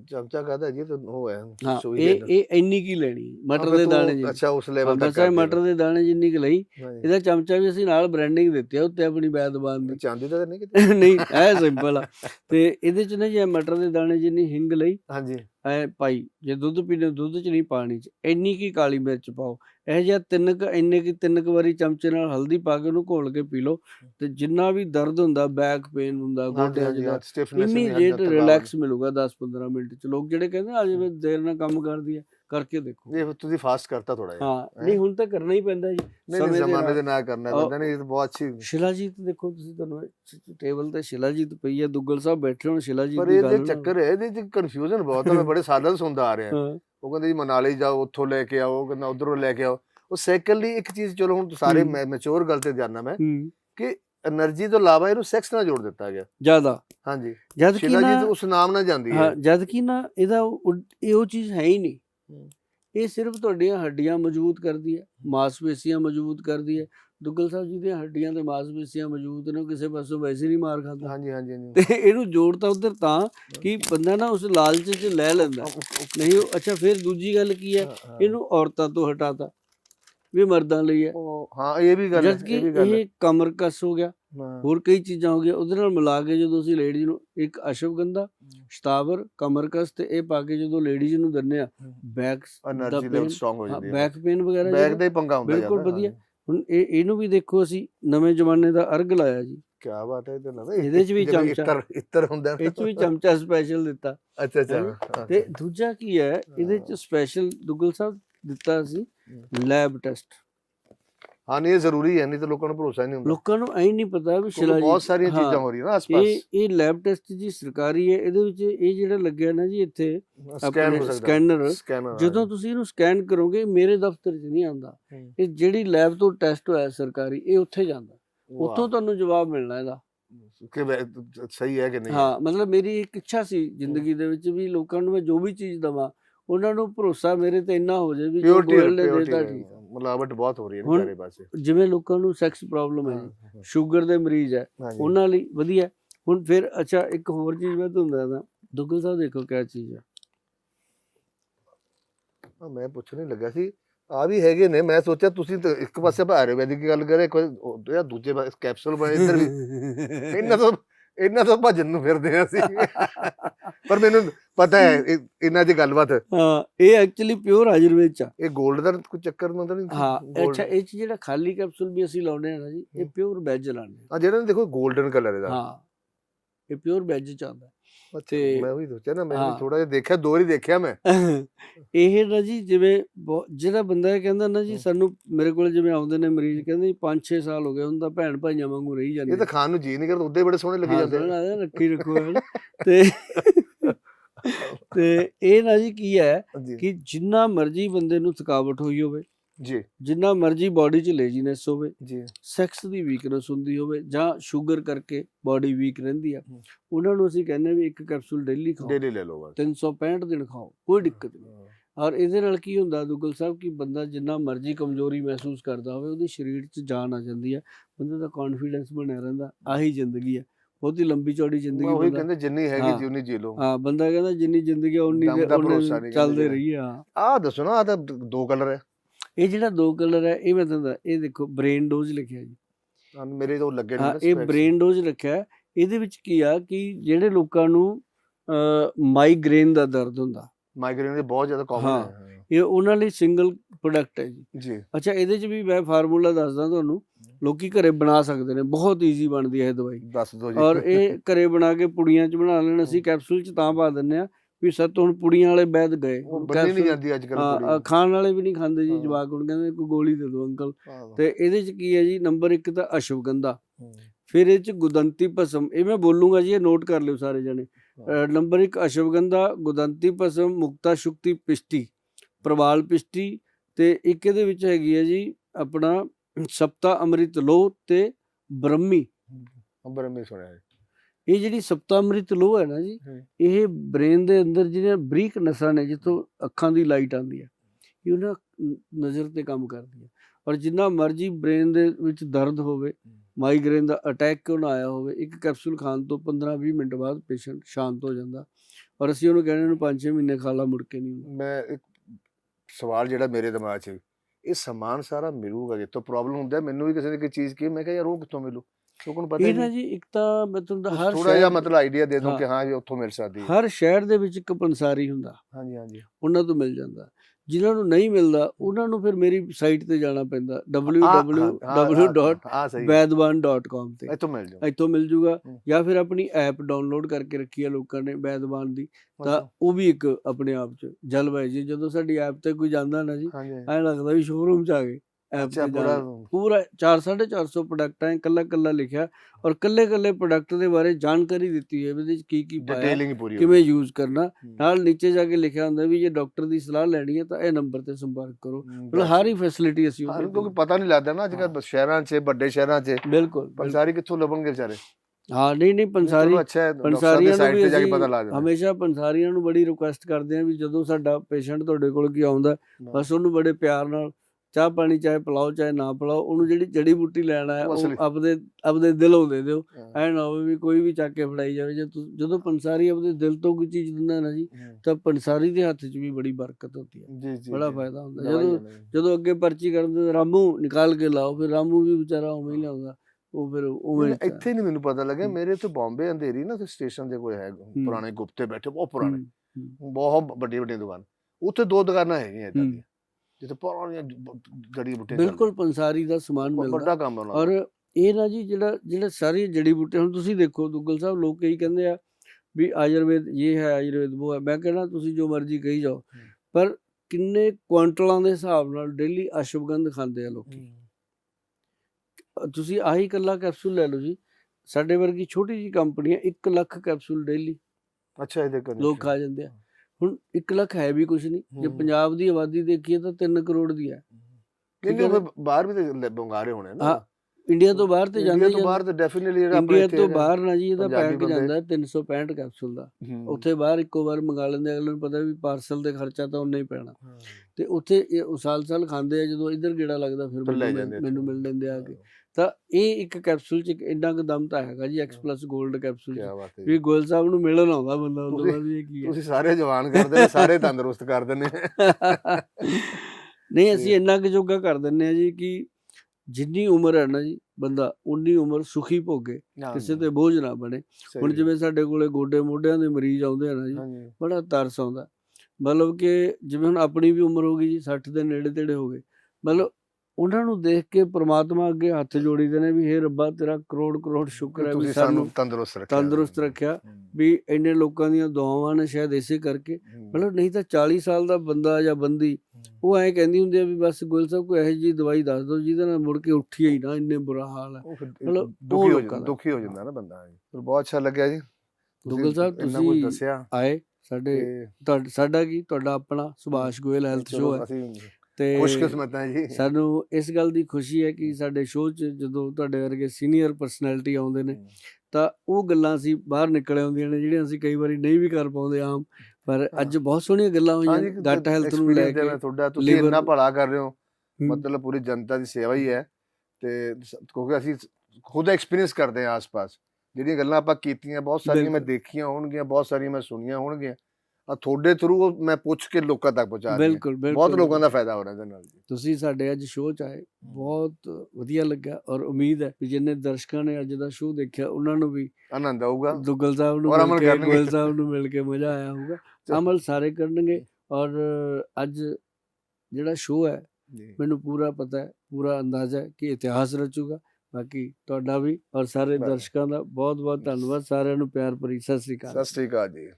ਚਮਚਾ ਕਹਦਾ ਜੀ ਤਾਂ ਉਹ ਹੈ ਹਾਂ ਇਹ ਇਹ ਇੰਨੀ ਕੀ ਲੈਣੀ? ਮਟਰ ਦੇ ਦਾਣੇ ਜੀ ਅੱਛਾ ਉਸ ਲੈਵਲ ਤੱਕ ਇਹ ਮਟਰ ਦੇ ਦਾਣੇ ਜਿੰਨੀ ਕੁ ਲਈ। ਇਹਦਾ ਚਮਚਾ ਵੀ ਅਸੀਂ ਨਾਲ ਬ੍ਰਾਂਡਿੰਗ ਦਿੱਤੀ ਆ ਉੱਤੇ ਆਪਣੀ ਬੈਦਬਾਨ ਦੀ। ਚਾਂਦੀ ਦਾ ਤਾਂ ਨਹੀਂ ਕਿਤੇ? ਨਹੀਂ ਇਹ ਸਿੰਪਲ ਆ। ਤੇ ਇਹਦੇ ਚ ਨਾ ਜੇ ਮਟਰ ਦੇ ਦਾਣੇ ਜਿੰਨੀ ਹਿੰਗ ਲਈ ਹਾਂਜੀ। ਐ ਪਾਈ ਜੇ ਦੁੱਧ ਪੀਣੇ ਦੁੱਧ ਚ ਨਹੀਂ ਪਾਣੀ ਚ ਇੰਨੀ ਕੀ ਕਾਲੀ ਮਿਰਚ ਪਾਓ। ਇਹ ਜਿਹਾ ਤਿੰਨ ਕ ਇੰਨੇ ਕੀ ਤਿੰਨ ਕੁ ਵਾਰੀ ਚਮਚੇ ਨਾਲ ਹਲਦੀ ਪਾ ਕੇ ਉਹਨੂੰ ਘੋਲ ਕੇ ਪੀ ਲਓ ਤੇ ਜਿੰਨਾ ਵੀ ਦਰਦ ਹੁੰਦਾ ਬੈਕ ਪੇਨ ਹੁੰਦਾ ਗੋਡਿਆਂ ਦਾ ਸਟਿਫਨੈਸ ਇਮੀਡੀਏਟ ਰਿਲੈਕਸ ਮਿਲੂਗਾ 10-15 ਮਿੰਟ ਚ। ਲੋਕ ਜਿਹੜੇ ਕਹਿੰਦੇ ਆ ਜਿਵੇਂ ਦੇਰ ਨਾਲ ਕੰਮ ਕਰਦੀ ਹੈ ਕਰਕੇ ਦੇਖੋ। ਜੇ ਤੁਸੀਂ ਫਾਸਟ ਕਰਤਾ ਥੋੜਾ ਜਿਹਾ। ਹਾਂ ਨਹੀਂ ਹੁਣ ਤਾਂ ਕਰਨਾ ਹੀ ਪੈਂਦਾ ਜੀ। ਨਹੀਂ ਜ਼ਮਾਨੇ ਦੇ ਨਾਲ ਕਰਨਾ ਪੈਂਦਾ। ਨਹੀਂ ਇਹ ਤਾਂ ਬਹੁਤ ਅੱਛੀ ਸ਼ਿਲਾਜੀਤ ਦੇਖੋ ਤੁਸੀਂ ਤੁਹਾਨੂੰ ਟੇਬਲ ਤੇ ਸ਼ਿਲਾਜੀਤ ਪਈ ਹੈ ਦੁੱਗਲ ਸਾਹਿਬ ਬੈਠੇ ਹੋਣ ਸ਼ਿਲਾਜੀਤ ਦੀ ਪਰ ਇਹ ਚੱਕਰ ਹੈ ਇਹਦੇ ਚ ਕਨਫਿਊਜ਼ਨ ਬਹੁਤ ਹੈ ਬੜੇ ਸਾਲਾਂ ਸੁਣਦਾ ਆ ਰਿਹਾ। ਉਹ ਕਹਿੰਦੇ ਜੀ ਮਨਾਲੀ ਜਾਓ ਉੱਥੋਂ ਲੈ ਕੇ ਆਓ ਕਹਿੰਦਾ ਉਧਰੋਂ ਲੈ ਕੇ ਆਓ। ਉਹ ਸਾਈਕਲੀ ਇੱਕ ਚੀਜ਼ ਚਲੋ ਹੁਣ ਸਾਰੇ ਮੈਚੁਰ ਗੱਲ ਤੇ ਜਾਣਾ ਮੈਂ ਕਿ એનર્ਜੀ ਤੋਂ ਇਲਾਵਾ ਇਹਨੂੰ ਸੈਕਸ ਨਾਲ ਜੋੜ ਦਿੱਤਾ ਗਿਆ। ਜ਼ਿਆਦਾ। ਹਾਂਜੀ। ਜਦ ਕਿ ਨਾ ਉਸ ਨਾਮ ਨਾਲ ਜਾਂਦੀ ਹੈ ਜਦ ਕਿ ਨਾ ਇਹਦਾ ਇਹ ਚੀਜ਼ ਹੈ ਹੀ ਨਹੀਂ। ਇਹ ਸਿਰਫ ਤੁਹਾਡੀਆਂ ਹੱਡੀਆਂ ਮਜ਼ਬੂਤ ਕਰਦੀ ਹੈ ਮਾਸਪੇਸ਼ੀਆਂ ਮਜ਼ਬੂਤ ਕਰਦੀ ਹੈ। ਦੁੱਗਲ ਸਾਹਿਬ ਜੀ ਦੀਆਂ ਹੱਡੀਆਂ ਤੇ ਮਾਸਪੇਸ਼ੀਆਂ ਮਜ਼ਬੂਤ ਨੇ ਕਿਸੇ ਪਾਸੋਂ ਵੈਸੇ ਨਹੀਂ ਮਾਰ ਖਾਂਦਾ। ਹਾਂਜੀ ਹਾਂਜੀ ਤੇ ਇਹਨੂੰ ਜੋੜਤਾ ਉਧਰ ਤਾਂ ਕਿ ਬੰਦਾ ਨਾ ਉਸ ਲਾਲਚ 'ਚ ਲੈ ਲੈਂਦਾ। ਨਹੀਂ ਉਹ ਅੱਛਾ ਫਿਰ ਦੂਜੀ ਗੱਲ ਕੀ ਹੈ। ਇਹਨੂੰ ਔਰਤਾਂ ਤੋਂ ਹਟਾਤਾ ਵੀ ਮਰਦਾਂ ਲਈ ਹੈ। ਹਾਂ ਇਹ ਵੀ ਗੱਲ ਹੈ ਜਦ ਕਿ ਇਹ ਵੀ ਗੱਲ ਹੈ। ਇਹ ਕਮਰ ਕਸ ਹੋ ਗਿਆ। ਹੋਰ ਕਈ ਚੀਜ਼ਾਂ ਹੋ ਗਈਆਂ ਉਹਦੇ ਨਾਲ ਮਿਲਾ ਕੇ ਜਦੋਂ ਅਸੀਂ ਲੇਡੀਜ਼ ਨੂੰ ਇੱਕ ਅਸ਼ਵਗੰਧਾ ਸ਼ਤਾਵਰ ਕਮਰਕਸ ਤੇ ਇਹ ਪਾ ਕੇ ਜਦੋਂ ਲੇਡੀਜ਼ ਨੂੰ ਦਿੰਨੇ ਆ ਬੈਕ એનર્ਜੀ ਲੈਵਲ ਸਟਰੋਂਗ ਹੋ ਜਾਂਦੀ ਹੈ ਬੈਕ ਪੇਨ ਵਗੈਰਾ ਬੈਕ ਦਾ ਹੀ ਪੰਗਾ ਹੁੰਦਾ ਬਿਲਕੁਲ ਵਧੀਆ। ਹੁਣ ਇਹ ਇਹਨੂੰ ਵੀ ਦੇਖੋ ਅਸੀਂ ਨਵੇਂ ਜ਼ਮਾਨੇ ਦਾ ਅਰਗ ਲਾਇਆ ਜੀ। ਕੀ ਬਾਤ ਹੈ ਇਹਦੇ ਨਾਲ ਇਹਦੇ ਚ ਵੀ ਚਮਚਾ ਇੱਤਰ ਇੱਤਰ ਹੁੰਦਾ ਇਹ ਚ ਵੀ ਚਮਚਾ ਸਪੈਸ਼ਲ ਦਿੱਤਾ। ਅੱਛਾ ਅੱਛਾ। ਤੇ ਦੂਜਾ ਕੀ ਹੈ ਇਹਦੇ ਚ ਸਪੈਸ਼ਲ ਦੁੱਗਲ ਸਾਹਿਬ ਦਿੱਤਾ ਸੀ ਲੈਬ ਟੈਸਟ ਹਾਂ ਨਹੀਂ ਇਹ ਜ਼ਰੂਰੀ ਹੈ ਨਹੀਂ ਤਾਂ ਲੋਕਾਂ ਨੂੰ ਭਰੋਸਾ ਨਹੀਂ ਹੁੰਦਾ। ਲੋਕਾਂ ਨੂੰ ਐਂ ਨਹੀਂ ਪਤਾ ਵੀ ਸ਼ਿਲਾ ਬਹੁਤ ਸਾਰੀਆਂ ਚੀਜ਼ਾਂ ਹੋ ਰਹੀਆਂ ਨਾ ਆਸ-ਪਾਸ। ਇਹ ਇਹ ਲੈਬ ਟੈਸਟ ਜੀ ਸਰਕਾਰੀ ਹੈ ਇਹਦੇ ਵਿੱਚ ਇਹ ਜਿਹੜਾ ਲੱਗਿਆ ਨਾ ਜੀ ਇੱਥੇ ਆਪਣੇ ਸਕੈਨਰ ਸਕੈਨਰ ਜਦੋਂ ਤੁਸੀਂ ਇਹਨੂੰ ਸਕੈਨ ਕਰੋਗੇ ਮੇਰੇ ਦਫ਼ਤਰ 'ਚ ਨਹੀਂ ਆਉਂਦਾ। ਇਹ ਜਿਹੜੀ ਲੈਬ ਤੋਂ ਟੈਸਟ ਹੋਇਆ ਸਰਕਾਰੀ ਇਹ ਉੱਥੇ ਜਾਂਦਾ। ਉੱਥੋਂ ਤੁਹਾਨੂੰ ਜਵਾਬ ਮਿਲਣਾ ਇਹਦਾ। ਕਿ ਸਹੀ ਹੈ ਕਿ ਨਹੀਂ? ਹਾਂ ਮਤਲਬ ਮੇਰੀ ਇੱਕ ਇੱਛਾ ਸੀ ਜ਼ਿੰਦਗੀ ਦੇ ਵਿੱਚ ਵੀ ਲੋਕਾਂ ਨੂੰ ਮੈਂ ਜੋ ਵੀ ਚੀਜ਼ ਦਵਾਂ ਉਹਨਾਂ ਨੂੰ ਭਰੋਸਾ ਮੇਰੇ ਤੇ ਇੰਨਾ ਹੋ ਜਾਏ ਵੀ ਜੋ ਨੇ ਦੇਤਾ ਠੀਕ। ਮਿਲਾਵਟ ਬਹੁਤ ਹੋ ਰਹੀ ਹੈ ਹੁਣ- ਪਾਸੇ। ਜਿਵੇਂ ਲੋਕਾਂ ਨੂੰ ਸੈਕਸ ਪ੍ਰੋਬਲਮ ਹੈ ਸ਼ੂਗਰ ਦੇ ਮਰੀਜ਼ ਹੈ ਹਾਂਜੀ। ਉਹਨਾਂ ਲਈ ਵਧੀਆ। ਹੁਣ ਫਿਰ ਅੱਛਾ ਇੱਕ ਹੋਰ ਚੀਜ਼ ਮੈਂ ਤੁਹਾਨੂੰ ਦੱਸਦਾ। ਦੁੱਗਲ ਸਾਹਿਬ ਦੇਖੋ ਕਿਆ ਚੀਜ਼ ਹੈ। ਹਾਂ, ਮੈਂ ਪੁੱਛਣ ਹੀ ਲੱਗਾ ਸੀ। ਆ ਵੀ ਹੈਗੇ ਨੇ ਮੈਂ ਸੋਚਿਆ ਤੁਸੀਂ ਤਾਂ ਇੱਕ ਪਾਸੇ ਆਪਾਂ ਆਯੁਰਵੈਦਿਕ ਦੀ ਗੱਲ ਕਰੇ ਕੋਈ ਉਹ- ਯਾਰ ਦੂਜੇ ਪਾਸੇ ਕੈਪਸੂਲ ਬਣੇ ਇੱਧਰ ਵੀ। ਇਹਨਾਂ ਤੋਂ ਇਹਨਾਂ ਤੋਂ ਭੱਜਣ ਨੂੰ ਫਿਰਦੇ ਆ ਅਸੀਂ। ਪਰ ਮੈਨੂੰ ਪਤਾ ਹੈ ਇਹ- ਇਹਨਾਂ ਦੀ ਗੱਲਬਾਤ ਹਾਂ ਇਹ ਐਕਚੁਅਲੀ ਪਿਓਰ ਆਯੁਰਵੇਦ ਚ ਆ। ਇਹ 골ਡ ਦਾ ਕੋਈ ਚੱਕਰ ਮਤਲਬ ਨਹੀਂ ਹਾਂ gold- ਅੱਛਾ ਇਹ 'ਚ ਜਿਹੜਾ ਖਾਲੀ ਕੈਪਸੂਲ ਵੀ ਅਸੀਂ ਲਾਉਂਦੇ ਆ ਨਾ ਜੀ ਇਹ ਹੂੰ। ਪਿਓਰ ਵੈਜ ਲਾਉਂਦੇ ਆ ਜਿਹੜਾ ਨਾ ਦੇਖੋ 골ਡਨ ਕਲਰ ਇਹਦਾ ਹਾਂ ਇਹ ਪਿਓਰ ਵੈਜ ਚ ਆਉਂਦਾ ਅੱਛਾ ਤੇ- ਮੈਂ ਉਹੀ ਸੋਚਿਆ ਨਾ ਮੈਂ ਹਾਂ। ਥੋੜਾ ਜਿਹਾ ਦੇਖਿਆ ਦੋ ਵਾਰੀ ਦੇਖਿਆ ਮੈਂ ਇਹ ਨਾ ਜੀ ਜਿਵੇਂ ਬਹੁ- ਜਿਹੜਾ ਬੰਦਾ ਇਹ ਕਹਿੰਦਾ ਨਾ ਜੀ ਹਮ। ਸਾਨੂੰ ਮੇਰੇ ਕੋਲ ਜਿਵੇਂ ਆਉਂਦੇ ਨੇ ਮਰੀਜ਼ ਕਹਿੰਦੇ ਜੀ 5-6 ਸਾਲ ਹੋ ਗਏ ਤਾਂ ਭੈਣ ਭਾਈਆਂ ਵਾਂਗੂ ਰਹੀ ਜਾਂਦੇ ਇਹ ਤਾਂ ਖਾਣ ਨੂੰ ਜੀ ਨਹੀਂ ਕਰਦਾ ਉਦੋਂ ਬੜੇ ਸੋਹਣੇ ਲੱਗੀ ਜਾਂਦੇ। ਆ ਰੱਖੀ ਰੱਖੋ ਹੈ ਨਾ। ਤੇ ਤੇ ਇਹ ਨਾ ਜੀ ਕੀ ਹੈ ਕਿ ਜਿੰਨਾ ਮਰਜ਼ੀ ਬੰਦੇ ਨੂੰ ਥਕਾਵਟ ਹੋਈ ਹੋਵੇ ਜੀ। ਜਿੰਨਾ ਮਰਜ਼ੀ ਬਾਡੀ 'ਚ ਲੇਜ਼ੀਨੈਸ ਹੋਵੇ ਜੀ। ਸੈਕਸ ਦੀ ਵੀਕਨੈਸ ਹੁੰਦੀ ਹੋਵੇ ਜਾਂ ਸ਼ੂਗਰ ਕਰਕੇ ਬਾਡੀ ਵੀਕ ਰਹਿੰਦੀ ਆ। ਉਹਨਾਂ ਨੂੰ ਅਸੀਂ ਕਹਿੰਦੇ ਵੀ ਇੱਕ ਕੈਪਸੂਲ ਡੇਲੀ ਖਾਓ। ਡੇਲੀ ਲੈ ਲਓ ਬਸ। 365 ਦਿਨ ਖਾਓ ਕੋਈ ਦਿੱਕਤ ਨਹੀਂ। ਔਰ ਇਹਦੇ ਨਾਲ ਕੀ ਹੁੰਦਾ ਦੁੱਗਲ ਸਾਹਿਬ ਕਿ ਬੰਦਾ ਜਿੰਨਾ ਮਰਜ਼ੀ ਕਮਜ਼ੋਰੀ ਮਹਿਸੂਸ ਕਰਦਾ ਹੋਵੇ ਉਹਦੇ ਸਰੀਰ 'ਚ ਜਾਨ ਆ ਜਾਂਦੀ ਹੈ ਬੰਦੇ ਦਾ ਕੌਨਫੀਡੈਂਸ ਬਣਿਆ ਰਹਿੰਦਾ ਆਹੀ ਜ਼ਿੰਦਗੀ ਹੈ ਬਹੁਤੀ ਲੰਬੀ ਚੌੜੀ ਜ਼ਿੰਦਗੀ ਉਹੀ ਕਹਿੰਦੇ ਜਿੰਨੀ ਹੈਗੀ। ਜੀ ਉਨੀ ਜੀ ਲਓ। ਹਾਂ ਬੰਦਾ ਕਹਿੰਦਾ ਜਿੰਨੀ ਜ਼ਿੰਦਗੀ ਆ ਉਨੀ ਚੱਲਦੇ ਰਹੀ ਆ ਆਹ ਦੱਸੋ ਨਾ ਆ ਤਾਂ ਦੋ ਕਲਰ ਹੈ ਇਹ ਜਿਹੜਾ ਦੋ ਕਲਰ ਹੈ ਇਹ ਮੈਂ ਤੁਹਾਨੂੰ ਇਹ ਦੇਖੋ ਬ੍ਰੇਨ ਡੋਜ਼ ਲਿਖਿਆ ਜੀ। ਮੇਰੇ ਤੋਂ ਲੱਗੇ ਨਹੀਂ ਇਹ ਬ੍ਰੇਨ ਡੋਜ਼ ਰੱਖਿਆ। ਇਹਦੇ ਵਿੱਚ ਕੀ ਆ ਕਿ ਜਿਹੜੇ ਲੋਕਾਂ ਨੂੰ ਮਾਈਗ੍ਰੇਨ ਦਾ ਦਰਦ ਹੁੰਦਾ। ਮਾਈਗ੍ਰੇਨ ਦੇ ਬਹੁਤ ਜ਼ਿਆਦਾ ਕਾਮਨ ਹਾਂ। ਹੈ। ਇਹ ਉਹਨਾਂ ਲਈ ਸਿੰਗਲ ਪ੍ਰੋਡਕਟ ਹੈ ਜੀ। ਜੀ। ਅੱਛਾ ਇਹਦੇ 'ਚ ਵੀ ਮੈਂ ਫਾਰਮੂਲਾ ਦੱਸਦਾ ਤੁਹਾਨੂੰ। ਲੋਕੀ ਘਰੇ ਬਣਾ ਸਕਦੇ ਨੇ ਬਹੁਤ ਈਜ਼ੀ ਬਣਦੀ ਹੈ ਇਹ ਦਵਾਈ। ਦੱਸ ਦਿਓ ਜੀ। ਔਰ ਇਹ ਘਰੇ ਬਣਾ ਕੇ ਪੁੜੀਆਂ 'ਚ ਬਣਾ ਲੈਣ ਅਸੀਂ ਕੈਪਸੂਲ 'ਚ ਤਾਂ ਪਾ ਦਿੰਨੇ ਆ ਵੀ ਸੱਤ ਹੁਣ ਪੁੜੀਆਂ ਵਾਲੇ ਵੈਦ ਗਏ। ਬੰਨੀ ਨਹੀਂ ਜਾਂਦੀ ਅੱਜ ਕੱਲ ਖਾਣ ਵਾਲੇ ਵੀ ਨਹੀਂ ਖਾਂਦੇ ਜੀ। ਜਵਾਕ ਹੁਣ ਕਹਿੰਦੇ ਕੋਈ ਗੋਲੀ ਦੇ ਦਿਓ ਅੰਕਲ। ਤੇ ਇਹਦੇ 'ਚ ਕੀ ਹੈ ਜੀ ਨੰਬਰ 1 ਤਾਂ ਅਸ਼ਵਗੰਧਾ ਫਿਰ ਇਹ 'ਚ ਗੁਦੰਤੀ ਭਸਮ ਇਹ ਮੈਂ ਬੋਲੂੰਗਾ ਜੀ ਇਹ ਨੋਟ ਕਰ ਲਿਓ ਸਾਰੇ ਜਣੇ। ਨੰਬਰ 1 ਅਸ਼ਵਗੰਧਾ ਗੁਦੰਤੀ ਭਸਮ ਮੁਕਤਾ ਸ਼ੁਕਤੀ ਪਿਸ਼ਟੀ ਪ੍ਰਵਾਲ ਪਿਸ਼ਟੀ। ਤੇ ਇੱਕ ਇਹਦੇ ਵਿੱਚ ਹੈਗੀ ਹੈ ਜੀ ਆਪਣਾ ਸਪਤਾ ਅੰਮ੍ਰਿਤ ਲੋ ਤੇ ਬ੍ਰਹਮੀ। ਅੰਬਰ ਮੇ ਸੁਣਿਆ ਹੈ ਇਹ ਜਿਹੜੀ ਸਪਤਾ ਅੰਮ੍ਰਿਤ ਲੋ ਹੈ ਨਾ ਜੀ। ਇਹ ਬ੍ਰੇਨ ਦੇ ਅੰਦਰ ਜਿਹੜੀਆਂ ਬਰੀਕ ਨਸਾਂ ਨੇ ਜਿੱਥੋਂ ਅੱਖਾਂ ਦੀ ਲਾਈਟ ਆਉਂਦੀ ਹੈ ਇਹ ਉਹਨਾਂ ਨਜ਼ਰ ਤੇ ਕੰਮ ਕਰਦੀ ਹੈ ਔਰ ਜਿੰਨਾ ਮਰਜ਼ੀ ਬ੍ਰੇਨ ਦੇ ਵਿੱਚ ਦਰਦ ਹੋਵੇ ਮਾਈਗ੍ਰੇਨ ਦਾ ਅਟੈਕ ਕਿਉਂ ਨਾ ਆਇਆ ਹੋਵੇ ਇੱਕ ਕੈਪਸੂਲ ਖਾਣ ਤੋਂ 15-20 ਮਿੰਟ ਬਾਅਦ ਪੇਸ਼ੈਂਟ ਸ਼ਾਂਤ ਹੋ ਜਾਂਦਾ। ਔਰ ਅਸੀਂ ਉਹਨੂੰ ਕਹਿੰਦੇ ਨੂੰ 5-6 ਮਹੀਨੇ ਖਾ ਲਾ ਮੁੜ ਕੇ ਨਹੀਂ ਹੁੰਦਾ ਮੈਂ ਇੱਕ ਸਵਾਲ ਜਿਹੜਾ ਮੇਰੇ ਦਿਮਾਗ 'ਚ ਇਹ ਸਮਾਨ ਸਾਰਾ ਮਿਲੂਗਾ ਜਿੱਥੋਂ ਪ੍ਰੋਬਲਮ ਹੁੰਦਾ ਮੈਨੂੰ ਵੀ ਕਿਸੇ ਨੇ ਕੋਈ ਚੀਜ਼ ਕੀ ਮੈਂ ਕਿਹਾ ਯਾਰ ਉਹ ਕਿੱਥੋਂ ਮਿਲੂ? ਲੋਕਾਂ ਨੂੰ ਪਤਾ ਹੀ ਇਹ ਨਾ ਨਹੀਂ ਜੀ ਇੱਕ ਤਾਂ ਮੈਂ ਤੁਹਾਨੂੰ ਹਰ ਥੋੜਾ ਜਿਹਾ ਮਤਲਬ ਆਈਡੀਆ ਦੇ ਹਾਂ। ਕਿ ਹਾਂ ਜੀ ਉੱਥੋਂ ਮਿਲ ਸਕਦੀ ਹੈ। ਹਰ ਸ਼ਹਿਰ ਦੇ ਵਿੱਚ ਇੱਕ ਪੰਸਾਰੀ ਹੁੰਦਾ। ਹਾਂਜੀ ਹਾਂਜੀ। ਉਹਨਾਂ ਤੋਂ ਮਿਲ ਜਾਂਦਾ। ਜਿਨ੍ਹਾਂ ਨੂੰ ਨਹੀਂ ਮਿਲਦਾ ਉਹਨਾਂ ਨੂੰ ਫਿਰ ਮੇਰੀ ਸਾਈਟ ਤੇ ਜਾਣਾ ਪੈਂਦਾ। ਆ- www.ਵੈਦਵਾਨ.com ਤੇ। ਇੱਥੋਂ ਮਿਲ ਜਾਊ ਇੱਥੋਂ ਮਿਲ ਜੂਗਾ। ਜਾਂ ਫਿਰ ਆਪਣੀ ਐਪ ਡਾਊਨਲੋਡ ਕਰਕੇ ਰੱਖੀ ਹੈ ਲੋਕਾਂ ਨੇ ਵੈਦਵਾਨ ਦੀ। ਤਾਂ ਉਹ ਵੀ ਇੱਕ ਆਪਣੇ ਆਪ ਚ ਜਲਵਾ ਜੀ। ਜਦੋਂ ਸਾਡੀ ਐਪ ਤੇ ਕੋਈ ਜਾਂਦਾ ਨਾ ਜੀ ਐਂ ਲੱਗਦਾ ਵੀ ਸ਼ੋਰੂਮ ਚ ਆ ਗਏ। ਅੱਛਾ ਪੂਰਾ ਜਾਣਾ। ਪੂਰਾ 4 450 ਪ੍ਰੋਡਕਟ ਹੈ ਕੱਲਾ ਕੱਲਾ ਲਿਖਿਆ ਔਰ ਕੱਲੇ ਕੱਲੇ ਪ੍ਰੋਡਕਟ ਦੇ ਬਾਰੇ ਜਾਣਕਾਰੀ ਦਿੱਤੀ ਹੈ ਇਹਦੇ ਵਿੱਚ ਕੀ ਕੀ ਪਾਇਆ ਡਿਟੇਲਿੰਗ ਪੂਰੀ ਕਿਵੇਂ ਯੂਜ਼ ਕਰਨਾ। ਨਾਲ ਨੀਚੇ ਜਾ ਕੇ ਲਿਖਿਆ ਹੁੰਦਾ ਵੀ ਜੇ ਡਾਕਟਰ ਦੀ ਸਲਾਹ ਲੈਣੀ ਹੈ ਤਾਂ ਇਹ ਨੰਬਰ ਤੇ ਸੰਪਰਕ ਕਰੋ। ਮਤਲਬ ਹਰ ਹੀ ਫੈਸਿਲਿਟੀ ਅਸੀਂ ਹਾਂ, ਕਿਉਂਕਿ ਪਤਾ ਨਹੀਂ ਲੱਗਦਾ ਨਾ ਅੱਜ ਕੱਲ੍ਹ ਸ਼ਹਿਰਾਂ 'ਚ ਵੱਡੇ ਸ਼ਹਿਰਾਂ 'ਚ। ਬਿਲਕੁਲ ਬਿਲਕੁਲ। ਪੰਸਾਰੀ ਕਿੱਥੋਂ ਲੱਭਣਗੇ ਵਿਚਾਰੇ? ਹਾਂ ਨਹੀਂ ਨਹੀਂ ਪੰਸਾਰੀ ਚਲੋ ਅੱਛਾ ਹੈ ਪੰਸਾਰੀਆਂ ਨੂੰ ਵੀ ਤੇ ਜਾ ਕੇ ਅਸੀਂ ਪਤਾ ਲੱਗ ਜਾਂਦਾ। ਹਮੇਸ਼ਾ ਪੰਸਾਰੀਆਂ ਨੂੰ ਬੜੀ ਰਿਕੁਐਸਟ ਕਰਦੇ ਆ ਵੀ ਜਦੋਂ ਸਾਡਾ ਪੇਸ਼ੈਂਟ ਤੁਹਾਡੇ ਕੋਲ ਕੀ ਆਉਂਦਾ ਬਸ ਉਹਨੂੰ ਬੜੇ ਪਿਆਰ ਨਾਲ ਚਾਹ ਪਾਣੀ ਚਾਹੇ ਪਿਲਾਓ ਚਾਹੇ ਨਾ ਪਿਲਾਓ ਉਹਨੂੰ ਜਿਹੜੀ ਜੜੀ ਬੂਟੀ ਲੈਣਾ ਹੈ ਉਹ ਆਪਦੇ ਆਪਦੇ ਦਿਲੋਂ ਦੇ ਦਿਓ। ਐ ਨਾ ਹੋਵੇ ਵੀ ਕੋਈ ਵੀ ਚੱਕ ਕੇ ਫੜਾਈ ਜਾਵੇ ਜੇ ਜਦੋਂ ਪੰਸਾਰੀ ਆਪਦੇ ਦਿਲ ਤੋਂ ਕੋਈ ਚੀਜ਼ ਦਿੰਦਾ ਨਾ ਜੀ। ਤਾਂ ਪੰਸਾਰੀ ਦੇ ਹੱਥ 'ਚ ਵੀ ਬੜੀ ਬਰਕਤ ਹੁੰਦੀ ਹੈ ਬੜਾ। ਫਾਇਦਾ ਹੁੰਦਾ ਜਦੋਂ। ਜਦੋਂ ਅੱਗੇ ਪਰਚੀ ਕਰਦੇ ਤਾਂ ਰਾਮੂ ਨਿਕਾਲ ਕੇ ਲਾਓ ਫਿਰ ਰਾਮੂ ਵੀ ਵਿਚਾਰਾ ਉਵੇਂ ਹੀ ਲਿਆਉਂਦਾ ਉਹ ਫਿਰ ਉਵੇਂ ਇੱਥੇ ਨਹੀਂ ਮੈਨੂੰ ਪਤਾ ਲੱਗਿਆ। ਮੇਰੇ ਤੋਂ ਬੰਬੇ ਅੰਧੇਰੀ ਨਾ ਸਟੇਸ਼ਨ ਦੇ ਕੋਈ ਹੈ ਪੁਰਾਣੇ ਗੁਪਤੇ ਬੈਠੇ ਬਹੁਤ ਪੁਰਾਣੇ। ਬਹੁਤ ਵੱਡੀ ਵੱਡੀ ਦੁਕਾਨ ਉੱਥੇ ਦੋ ਦੁਕਾਨਾਂ ਹੈਗੀਆਂ ਇਦਾਂ। ਦੀਆਂ ਜਿੱਥੇ ਪੁਰਾਣੀਆਂ ਜੜੀ ਬੂਟੀਆਂ ਬਿਲਕੁਲ ਪੰਸਾਰੀ ਦਾ ਸਮਾਨ। ਮਿਲਦਾ। ਵੱਡਾ ਕੰਮ ਉਹਨਾਂ ਔਰ ਇਹ ਨਾ ਜੀ ਜਿਹੜਾ ਜਿਹੜਾ ਸਾਰੀ ਜੜੀ ਬੂਟੇ ਹੁਣ ਤੁਸੀਂ ਦੇਖੋ ਦੁੱਗਲ ਸਾਹਿਬ ਲੋਕ ਕਈ ਕਹਿੰਦੇ ਆ ਵੀ ਆਯੁਰਵੇਦ ਇਹ ਹੈ ਆਯੁਰਵੇਦ ਉਹ ਹੈ। ਮੈਂ ਕਹਿੰਦਾ ਤੁਸੀਂ ਜੋ ਮਰਜ਼ੀ ਕਹੀ ਜਾਓ ਪਰ ਕਿੰਨੇ ਕੁਆਂਟਲਾਂ ਦੇ ਹਿਸਾਬ ਨਾਲ ਡੇਲੀ ਅਸ਼ਵਗੰਧ ਖਾਂਦੇ ਆ ਲੋਕੀ। ਤੁਸੀਂ ਆਹੀ ਕੱਲਾ ਕੈਪਸੂਲ ਲੈ ਲਓ ਜੀ ਸਾਡੇ ਵਰਗੀ ਛੋਟੀ ਜੀ ਕੰਪਨੀ ਹੈ 1 ਲੱਖ ਕੈਪਸੂਲ ਡੇਲੀ ਅੱਛਾ ਇਹਦੇ ਕਰ ਲੋਕ ਖਾ ਜਾਂਦੇ ਆ। ਹੁਣ 1 ਲੱਖ ਹੈ ਵੀ ਕੁਝ ਨਹੀਂ। ਜੇ। ਪੰਜਾਬ ਦੀ ਆਬਾਦੀ ਦੇਖੀਏ ਤਾਂ 3 ਕਰੋੜ ਦੀ ਹੈ। ਉਹ ਬਾਹਰ ਵੀ ਤੇ ਬੰਗਾ ਰਹੇ ਹੋਣੇ ਨਾ। ਇੰਡੀਆ ਤੋਂ ਬਾਹਰ ਤੇ ਇੰਡੀਆ ਜਾਂਦਾ ਹੀ ਤੋਂ ਬਾਹਰ ਤੇ ਡੈਫੀਨਿਟਲੀ ਜਿਹੜਾ ਆਪਣੇ ਇੰਡੀਆ ਤੋਂ ਬਾਹਰ ਨਾ ਜੀ ਇਹਦਾ ਪੈਕ ਜਾਂਦਾ ਹੈ 365 ਕੈਪਸੂਲ ਦਾ। ਉੱਥੇ ਬਾਹਰ ਇੱਕੋ ਵਾਰ ਮੰਗਾ ਲੈਂਦੇ ਅਗਲੇ ਨੂੰ ਪਤਾ ਵੀ ਪਾਰਸਲ ਦੇ ਖਰਚਾ ਤਾਂ ਉਨਾ ਹੀ ਪੈਣਾ। ਤੇ ਉੱਥੇ ਇਹ ਉਹ ਸਾਲ ਸਾਲ ਖਾਂਦੇ ਆ ਜਦੋਂ ਇੱਧਰ ਗੇੜਾ ਲੱਗਦਾ ਫਿਰ ਮੈਨੂੰ ਮਿਲ- ਲੈਂਦੇ ਆ ਕੇ। ਤਾਂ ਇਹ ਇੱਕ ਕੈਪਸੂਲ ਚ ਇੰਨਾ ਕੁ ਦਮ ਤਾਂ ਹੈਗਾ ਜੀ ਐਕਸ ਪਲੱਸ 골ਡ ਕੈਪਸੂਲ ਚ। ਵੀ ਗੋਲ ਸਾਹਿਬ ਨੂੰ ਮਿਲਣ ਆਉਂਦਾ ਬੰਦਾ ਤੁਸੀਂ- ਬਾਅਦ ਵੀ ਇਹ ਕੀ ਹੈ। ਤੁਸੀਂ ਸਾਰੇ ਜਵਾਨ ਕਰਦੇ ਨੇ ਸਾਰੇ ਤੰਦਰੁਸਤ ਕਰ ਦਿੰਦੇ ਨਹੀਂ ਅਸੀਂ ਇੰਨਾ ਕੁ ਜੋਗਾ ਕਰ ਦਿੰਨੇ ਆ ਜੀ ਕਿ ਜਿੰਨੀ ਉਮਰ ਹੈ ਨਾ ਜੀ ਬੰਦਾ ਉਨੀ ਉਮਰ ਸੁਖੀ ਭੋਗੇ ਕਿਸੇ ਤੇ ਬੋਝ ਨਾ ਬਣੇ। ਹੁਣ ਜਿਵੇਂ ਸਾਡੇ ਕੋਲੇ ਗੋਡੇ ਮੋਢਿਆਂ ਦੇ ਮਰੀਜ਼ ਆਉਂਦੇ ਆ ਨਾ ਜੀ ਬੜਾ ਤਰਸ ਆਉਂਦਾ। ਮਤਲਬ ਕਿ ਜਿਵੇਂ ਹੁਣ ਆਪਣੀ ਵੀ ਉਮਰ ਹੋ ਗਈ ਜੀ 60 ਦੇ ਨੇੜੇ ਤੇੜੇ ਹੋ ਗਏ। ਮਤਲਬ ਉਹਨਾਂ ਨੂੰ ਦੇਖ ਕੇ ਪ੍ਰਮਾਤਮਾ ਅੱਗੇ ਹੱਥ ਜੋੜੀਦੇ ਨੇ ਵੀ ਹੇ ਰੱਬਾ ਤੇਰਾ ਕਰੋੜ ਕਰੋੜ ਸ਼ੁਕਰ ਹੈ ਵੀ ਸਾਨੂੰ ਤੰਦਰੁਸਤ ਰੱਖਿਆ। ਤੰਦਰੁਸਤ ਰੱਖਿਆ ਵੀ ਇੰਨੇ ਲੋਕਾਂ ਦੀਆਂ ਦੁਆਵਾਂ ਨੇ ਸ਼ਾਇਦ ਇਸੇ ਕਰਕੇ। ਮਤਲਬ ਨਹੀਂ ਤਾਂ 40 ਸਾਲ ਦਾ ਬੰਦਾ ਜਾਂ ਬੰਦੀ। ਉਹ ਐਂ ਕਹਿੰਦੀ ਹੁੰਦੀ ਆ ਵੀ ਬਸ ਗੋਇਲ ਸਾਹਿਬ ਕੋਈ ਇਹੋ ਜਿਹੀ ਦਵਾਈ ਦੱਸ ਦਿਓ ਜਿਹਦੇ ਨਾਲ ਮੁੜ ਕੇ ਉੱਠੀਏ ਹੀ ਨਾ ਇੰਨੇ ਬੁਰਾ ਹਾਲ ਹੈ ਫਿਰ ਮਤਲਬ ਦੁਖੀ ਹੋ ਜਾਂਦਾ ਦਾ। ਦੁਖੀ ਹੋ ਜਾਂਦਾ ਨਾ ਬੰਦਾ ਪਰ ਬਹੁਤ ਅੱਛਾ ਲੱਗਿਆ ਜੀ। ਦੁੱਗਲ ਸਾਹਿਬ ਤੁਸੀਂ ਆਏ ਸਾਡੇ ਸਾਡਾ ਕੀ? ਤੁਹਾਡਾ ਆਪਣਾ ਸੁਭਾਸ਼ ਗੋਇਲ ਹੈਲਥ ਸ਼ੋਅ ਹੈ। ਤੇ ਖੁਸ਼ਕਿਸਮਤ ਹਾਂ ਜੀ। ਸਾਨੂੰ ਇਸ ਗੱਲ ਦੀ ਖੁਸ਼ੀ ਹੈ ਕਿ ਸਾਡੇ ਸ਼ੋਅ 'ਚ ਜਦੋਂ ਤੁਹਾਡੇ ਵਰਗੇ ਸੀਨੀਅਰ ਪਰਸਨੈਲਿਟੀ ਆਉਂਦੇ ਨੇ ਤਾਂ ਉਹ ਗੱਲਾਂ ਅਸੀਂ ਬਾਹਰ ਨਿਕਲ ਆਉਂਦੀਆਂ ਨੇ ਜਿਹੜੀਆਂ ਅਸੀਂ ਕਈ ਵਾਰੀ ਨਹੀਂ ਵੀ ਕਰ ਪਾਉਂਦੇ ਆਮ। ਪਰ ਅੱਜ ਬਹੁਤ ਸੋਹਣੀਆਂ ਗੱਲਾਂ ਹੋਈਆਂ ਗੱਟ ਹੈਲਥ ਨੂੰ ਲੈ ਕੇ ਤੁਹਾਡਾ ਤੁਸੀਂ ਇੰਨਾ ਭਲਾ ਕਰ ਰਹੇ ਹੋ। ਮਤਲਬ ਪੂਰੀ ਜਨਤਾ ਦੀ ਸੇਵਾ ਹੀ ਹੈ ਤੇ ਕਿਉਂਕਿ ਅਸੀਂ ਖੁਦ ਐਕਸਪੀਰੀਅੰਸ ਕਰਦੇ ਹਾਂ ਆਸ-ਪਾਸ। ਜਿਹੜੀਆਂ ਗੱਲਾਂ ਆਪਾਂ ਕੀਤੀਆਂ ਬਹੁਤ ਸਾਰੀਆਂ ਮੈਂ। ਦੇਖੀਆਂ ਹੋਣਗੀਆਂ ਬਹੁਤ ਸਾਰੀਆਂ ਮੈਂ ਸੁਣੀਆਂ ਹੋਣਗੀਆਂ। ਆ ਤੁਹਾਡੇ ਥਰੂ ਮੈਂ ਪੁੱਛ ਕੇ ਲੋਕਾਂ ਤੱਕ ਪਹੁੰਚਾ ਰਹੀ ਬਿਲਕੁਲ ਬਿਲਕੁਲ। ਬਹੁਤ ਲੋਕਾਂ ਦਾ ਫਾਇਦਾ ਹੋ ਰਿਹਾ ਇਹਦੇ ਨਾਲ ਜੀ। ਤੁਸੀਂ ਸਾਡੇ ਅੱਜ ਸ਼ੋਅ 'ਚ ਆਏ ਬਹੁਤ ਵਧੀਆ ਲੱਗਾ ਔਰ ਉਮੀਦ ਹੈ ਕਿ ਜਿੰਨੇ ਦਰਸ਼ਕਾਂ ਨੇ ਅੱਜ ਦਾ ਸ਼ੋਅ ਦੇਖਿਆ ਉਹਨਾਂ ਨੂੰ ਵੀ ਆਨੰਦ ਆਊਗਾ। ਦੁੱਗਲ ਸਾਹਿਬ ਨੂੰ ਔਰ ਮਿਲ ਕੇ। ਗੋਇਲ ਸਾਹਿਬ ਨੂੰ ਮਿਲ ਕੇ ਮਜ਼ਾ ਆਇਆ ਹੋਊਗਾ। ਅਮਲ ਸਾਰੇ ਕਰਨਗੇ ਔਰ ਅੱਜ ਜਿਹੜਾ ਸ਼ੋਅ ਹੈ ਮੈਨੂੰ ਪੂਰਾ ਪਤਾ ਹੈ ਪੂਰਾ ਅੰਦਾਜ਼ਾ ਹੈ ਕਿ ਇਤਿਹਾਸ ਰਚੂਗਾ। ਬਾਕੀ ਤੁਹਾਡਾ ਵੀ ਔਰ ਸਾਰੇ। ਦਰਸ਼ਕਾਂ ਦਾ ਬਹੁਤ ਬਹੁਤ ਧੰਨਵਾਦ ਸਾਰਿਆਂ ਨੂੰ ਪਿਆਰ ਭਰੀ ਸਤਿ ਸ੍ਰੀ ਅਕਾਲ। ਸਤਿ ਸ੍ਰੀ ਅਕਾਲ ਜੀ।